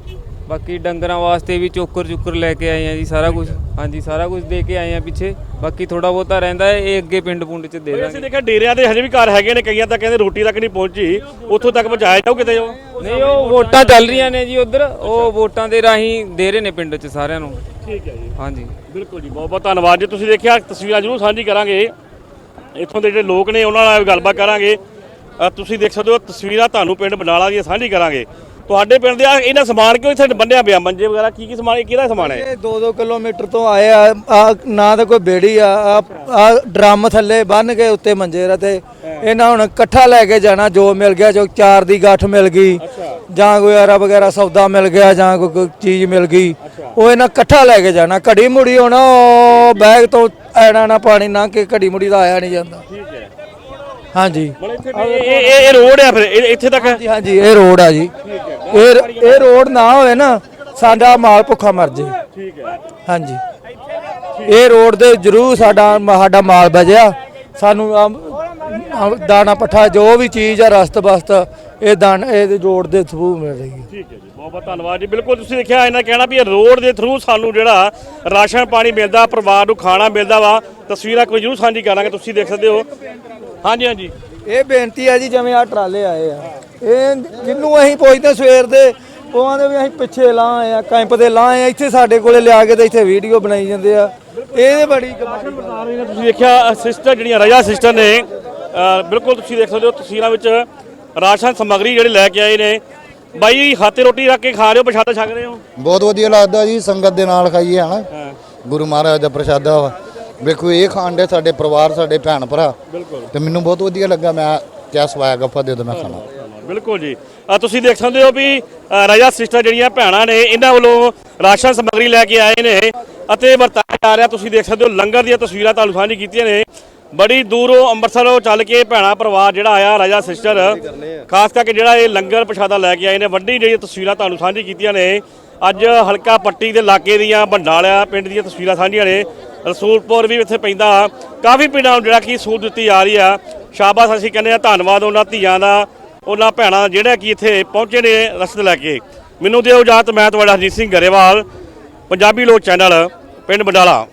[SPEAKER 5] ਬਾਕੀ ਡੰਗਰਾਂ ਵਾਸਤੇ ਵੀ ਚੋਕਰ ਚੁੱਕਰ ਲੈ ਕੇ ਆਏ ਆ ਜੀ ਸਾਰਾ ਕੁਝ ਹਾਂਜੀ ਸਾਰਾ ਕੁਝ ਦੇ ਕੇ ਆਏ ਆ ਪਿੱਛੇ। ਬਾਕੀ ਥੋੜਾ ਬਹੁਤਾ ਰਹਿੰਦਾ ਹੈ ਇਹ ਅੱਗੇ ਪਿੰਡ ਪੁੰਡ ਚ ਦੇ
[SPEAKER 4] ਅਸੀਂ
[SPEAKER 5] ਦਾਂਗੇ।
[SPEAKER 4] ਦੇਖਿਆ ਡੇਰਿਆਂ ਦੇ ਹਜੇ ਵੀ ਘਰ ਹੈਗੇ ਨੇ ਕਈਆਂ ਤਾਂ ਕਹਿੰਦੇ ਰੋਟੀ ਤੱਕ ਨਹੀਂ ਪਹੁੰਚੀ। ਉੱਥੋਂ ਤੱਕ ਪਹੁੰਚਾਇਆ ਜਾਓ ਕਿਤੇ ਉਹ?
[SPEAKER 5] ਨਹੀਂ ਉਹ ਵੋਟਾਂ ਚੱਲ ਰਹੀਆਂ ਨੇ ਜੀ ਉਧਰ। ਉਹ ਵੋਟਾਂ ਦੇ ਰਾਹੀਂ ਦੇ ਰਹੇ ਨੇ ਪਿੰਡ ਚ ਸਾਰਿਆਂ ਨੂੰ।
[SPEAKER 4] ਠੀਕ ਹੈ ਜੀ।
[SPEAKER 5] ਹਾਂਜੀ।
[SPEAKER 4] ਬਿਲਕੁਲ ਜੀ ਬਹੁਤ ਬਹੁਤ ਧੰਨਵਾਦ। ਜੀ ਤੁਸੀਂ ਦੇਖਿਆ ਤਸਵੀਰਾਂ ਜ਼ਰੂਰ ਸਾਂਝੀ ਕਰਾਂਗੇ। ਇੱਥੋਂ ਦੇ ਜਿਹੜੇ ਲੋਕ ਨੇ ਉਹਨਾਂ ਨਾਲ ਗੱਲਬਾਤ ਕਰਾਂਗੇ। ਤੁਸੀਂ ਦੇਖ ਸਕਦੇ ਹੋ ਤਸਵੀਰਾਂ ਤੁਹਾਨੂੰ ਪਿੰਡ ਬਨਾਲਾ ਦੀਆਂ ਸਾਂਝੀ ਕਰਾਂਗੇ। ਤੁਹਾਡੇ ਪਿੰਡ ਦੇ ਆ ਇਹਨਾਂ ਸਮਾਨ ਕਿਉਂ ਇੱਥੇ ਬੰਨਿਆ ਪਿਆ? ਮੰਜੇ ਵਗੈਰਾ ਕੀ ਕੀ ਸਮਾਨ ਇਹ ਕਿਹਦਾ ਸਮਾਨ ਹੈ?
[SPEAKER 8] ਇਹ 2-2 ਕਿਲੋਮੀਟਰ ਤੋਂ ਆਏ ਆ ਆ ਨਾ ਤਾਂ ਕੋਈ ਬੇੜੀ ਆ ਆ ਡਰਮ ਥੱਲੇ ਬੰਨ ਕੇ ਉੱਤੇ ਮੰਜੇ ਰ ਤੇ। ਇਹਨਾਂ ਹੁਣ ਇਕੱਠਾ ਲੈ ਕੇ ਜਾਣਾ ਜੋ ਮਿਲ ਗਿਆ ਜੋ ਚਾਰ ਦੀ ਗੱਠ ਮਿਲ ਗਈ। ਜਾਂ ਕੋਈ ਆਰਾ ਵਗੈਰਾ ਸੌਦਾ ਮਿਲ ਗਿਆ ਜਾਂ ਕੋਈ ਚੀਜ਼ ਮਿਲ ਗਈ। ਉਹ ਇਹਨਾਂ ਇਕੱਠਾ ਲੈ ਕੇ ਜਾਣਾ। ਘੜੀ ਮੁੜੀ ਹੁਣ ਬੈਗ ਤੋਂ ਐਣਾ ਨਾ ਪਾਣੀ ਨਾ ਕਿ ਘੜੀ ਮੁੜੀ ਦਾ ਆਇਆ ਨਹੀਂ ਜਾਂਦਾ।
[SPEAKER 4] ਠੀਕ ਹੈ।
[SPEAKER 8] ਹਾਂਜੀ।
[SPEAKER 4] ਇੱਥੇ ਇਹ ਇਹ ਇਹ ਰੋਡ ਹੈ ਫਿਰ ਇੱਥੇ ਤੱਕ?
[SPEAKER 8] ਹਾਂਜੀ ਹਾਂਜੀ ਇਹ ਰੋਡ ਆ ਜੀ। ਇਹ ਇਹ ਰੋਡ ਨਾ ਹੋਵੇ ਨਾ ਸਾਡਾ ਮਾਲ ਭੁੱਖਾ ਮਰ ਜੇ।
[SPEAKER 4] ਠੀਕ ਹੈ।
[SPEAKER 8] ਹਾਂਜੀ। ਇਹ ਰੋਡ ਦੇ ਜਰੂਰ ਸਾਡਾ ਸਾਡਾ ਮਾਲ ਬਜਿਆ ਸਾਨੂੰ ਦਾਣਾ ਪੱਠਾ ਜੋ ਵੀ ਚੀਜ਼ ਆ ਰਸਤ ਬਸਤ ਇਹ ਦਾਣ ਇਹ ਰੋਡ ਦੇ ਥਰੂ ਮਿਲ ਰਹੀ ਹੈ।
[SPEAKER 4] ਠੀਕ ਹੈ ਜੀ ਬਹੁਤ ਬਹੁਤ ਧੰਨਵਾਦ ਜੀ। ਬਿਲਕੁਲ ਤੁਸੀਂ ਦੇਖਿਆ ਇਹਨਾਂ ਕਹਿਣਾ ਵੀ ਇਹ ਰੋਡ ਦੇ ਥਰੂ ਸਾਨੂੰ ਜਿਹੜਾ ਰਾਸ਼ਨ ਪਾਣੀ ਮਿਲਦਾ ਪਰਿਵਾਰ ਨੂੰ ਖਾਣਾ ਮਿਲਦਾ ਵਾ। ਤਸਵੀਰਾਂ ਕੋਈ ਜ਼ਰੂਰ ਸਾਂਝੀ ਕਰਾਂਗੇ ਤੁਸੀਂ ਦੇਖ ਸਕਦੇ ਹੋ। ਹਾਂਜੀ ਹਾਂਜੀ।
[SPEAKER 8] ਇਹ ਬੇਨਤੀ ਹੈ ਜੀ ਜਿਵੇਂ ਆ ਟਰਾਲੇ ਆਏ ਆ। ਇਹ ਜਿੰਨੂੰ ਅਸੀਂ ਪੁੱਛਦੇ ਸਵੇਰ ਦੇ ਉਹਨਾਂ ਦੇ ਵੀ ਅਸੀਂ ਪਿੱਛੇ ਲਾਏ ਆ ਕੈਂਪ ਦੇ ਲਾਏ ਆ ਇੱਥੇ ਸਾਡੇ ਕੋਲੇ ਲਿਆ ਕੇ ਤੇ ਇੱਥੇ ਵੀਡੀਓ ਬਣਾਈ ਜਾਂਦੇ ਆ। ਇਹ ਬੜੀ ਕਮਾਲ ਆ।
[SPEAKER 4] ਤੁਸੀਂ ਦੇਖਿਆ ਸਿਸਟਰ ਜਿਹੜੀਆਂ ਰਜਾ ਸਿਸਟਰ ਨੇ ਬਿਲਕੁਲ ਤੁਸੀਂ ਦੇਖ ਸਕਦੇ ਹੋ ਤਸਵੀਰਾਂ ਵਿੱਚ ਰਾਸ਼ਨ ਸਮੱਗਰੀ ਜਿਹੜੇ ਲੈ ਕੇ ਆਏ ਨੇ। ਬਾਈ ਹੱਥੇ ਰੋਟੀ ਰੱਖ ਕੇ ਖਾ ਰਹੇ ਹੋ ਪ੍ਰਸ਼ਾਦਾ ਛਕ ਰਹੇ ਹੋ?
[SPEAKER 6] ਬਹੁਤ ਵਧੀਆ ਲੱਗਦਾ ਜੀ ਸੰਗਤ ਦੇ ਨਾਲ ਖਾਈਏ ਹਨਾ? ਗੁਰੂ ਮਹਾਰਾਜ ਦਾ ਪ੍ਰਸ਼ਾਦਾ ਵਾ। ਵੇਖੋ ਇਹ ਖਾਣ ਦੇ ਸਾਡੇ ਪਰਿਵਾਰ ਸਾਡੇ ਭੈਣ ਭਰਾ ਬਿਲਕੁਲ। ਤੇ ਮੈਨੂੰ ਬਹੁਤ ਵਧੀਆ ਲੱਗਾ ਮੈਂ ਕਿਆ ਸਵਾਇਆ ਗੱਫਾ ਦੇ ਦੋ ਮੈਂ ਖਾਣਾ।
[SPEAKER 4] ਬਿਲਕੁਲ ਜੀ। ਆ ਤੁਸੀਂ ਦੇਖ ਸਕਦੇ ਹੋ ਵੀ ਰਜਾ ਸਿਸਟਰ ਜਿਹੜੀਆਂ ਭੈਣਾਂ ਨੇ ਇਹਨਾਂ ਵੱਲੋਂ ਰਾਸ਼ਨ ਸਮੱਗਰੀ ਲੈ ਕੇ ਆਏ ਨੇ ਅਤੇ ਵਰਤਾਇਆ ਜਾ ਰਿਹਾ। ਤੁਸੀਂ ਦੇਖ ਸਕਦੇ ਹੋ ਲੰਗਰ ਦੀਆਂ ਤਸਵੀਰਾਂ ਤੁਹਾਨੂੰ ਸਾਂਝੀ ਕੀਤੀਆਂ ਨੇ। ਬੜੀ ਦੂਰੋਂ ਅੰਮ੍ਰਿਤਸਰੋਂ ਚੱਲ ਕੇ ਭੈਣਾ ਪਰਿਵਾਰ ਜਿਹੜਾ ਆਇਆ ਰਜਾ ਸਿਸਟਰ। ਖਾਸ ਕਰਕੇ ਜਿਹੜਾ ਇਹ ਲੰਗਰ ਪ੍ਰਸ਼ਾਦਾ ਲੈ ਕੇ ਆਏ ਨੇ ਵੱਡੀ ਜਿਹੜੀ ਤਸਵੀਰਾਂ ਤੁਹਾਨੂੰ ਸਾਂਝੀ ਕੀਤੀਆਂ ਨੇ। ਅੱਜ ਹਲਕਾ ਪੱਟੀ ਦੇ ਇਲਾਕੇ ਦੀਆਂ ਭੰਡਾਲਿਆ ਪਿੰਡ ਦੀਆਂ ਤਸਵੀਰਾਂ ਸਾਂਝੀਆਂ ਨੇ। ਰਸੂਲਪੁਰ ਵੀ ਇੱਥੇ ਪੈਂਦਾ ਕਾਫੀ ਪਿੰਡਾਂ ਨੂੰ ਜਿਹੜਾ ਕਿ ਸਹੂਲਤ ਦਿੱਤੀ ਜਾ ਰਹੀ ਆ। ਸ਼ਾਬਾਸ਼, ਅਸੀਂ ਕਹਿੰਦੇ ਆ, ਧੰਨਵਾਦ ਉਹਨਾਂ ਧੀਆਂ ਦਾ, ਉਹਨਾਂ ਭੈਣਾਂ ਦਾ ਜਿਹੜਾ ਕਿ ਇੱਥੇ ਪਹੁੰਚੇ ਨੇ ਰਸਦ ਲੈ ਕੇ। ਮੈਨੂੰ ਦਿਓ ਇਜਾਜ਼ਤ, ਮੈਂ ਤੁਹਾਡਾ ਹਰਜੀਤ ਸਿੰਘ ਗਰੇਵਾਲ, ਪੰਜਾਬੀ ਲੋਕ ਚੈਨਲ, ਪਿੰਡ ਬੰਡਾਲਾ।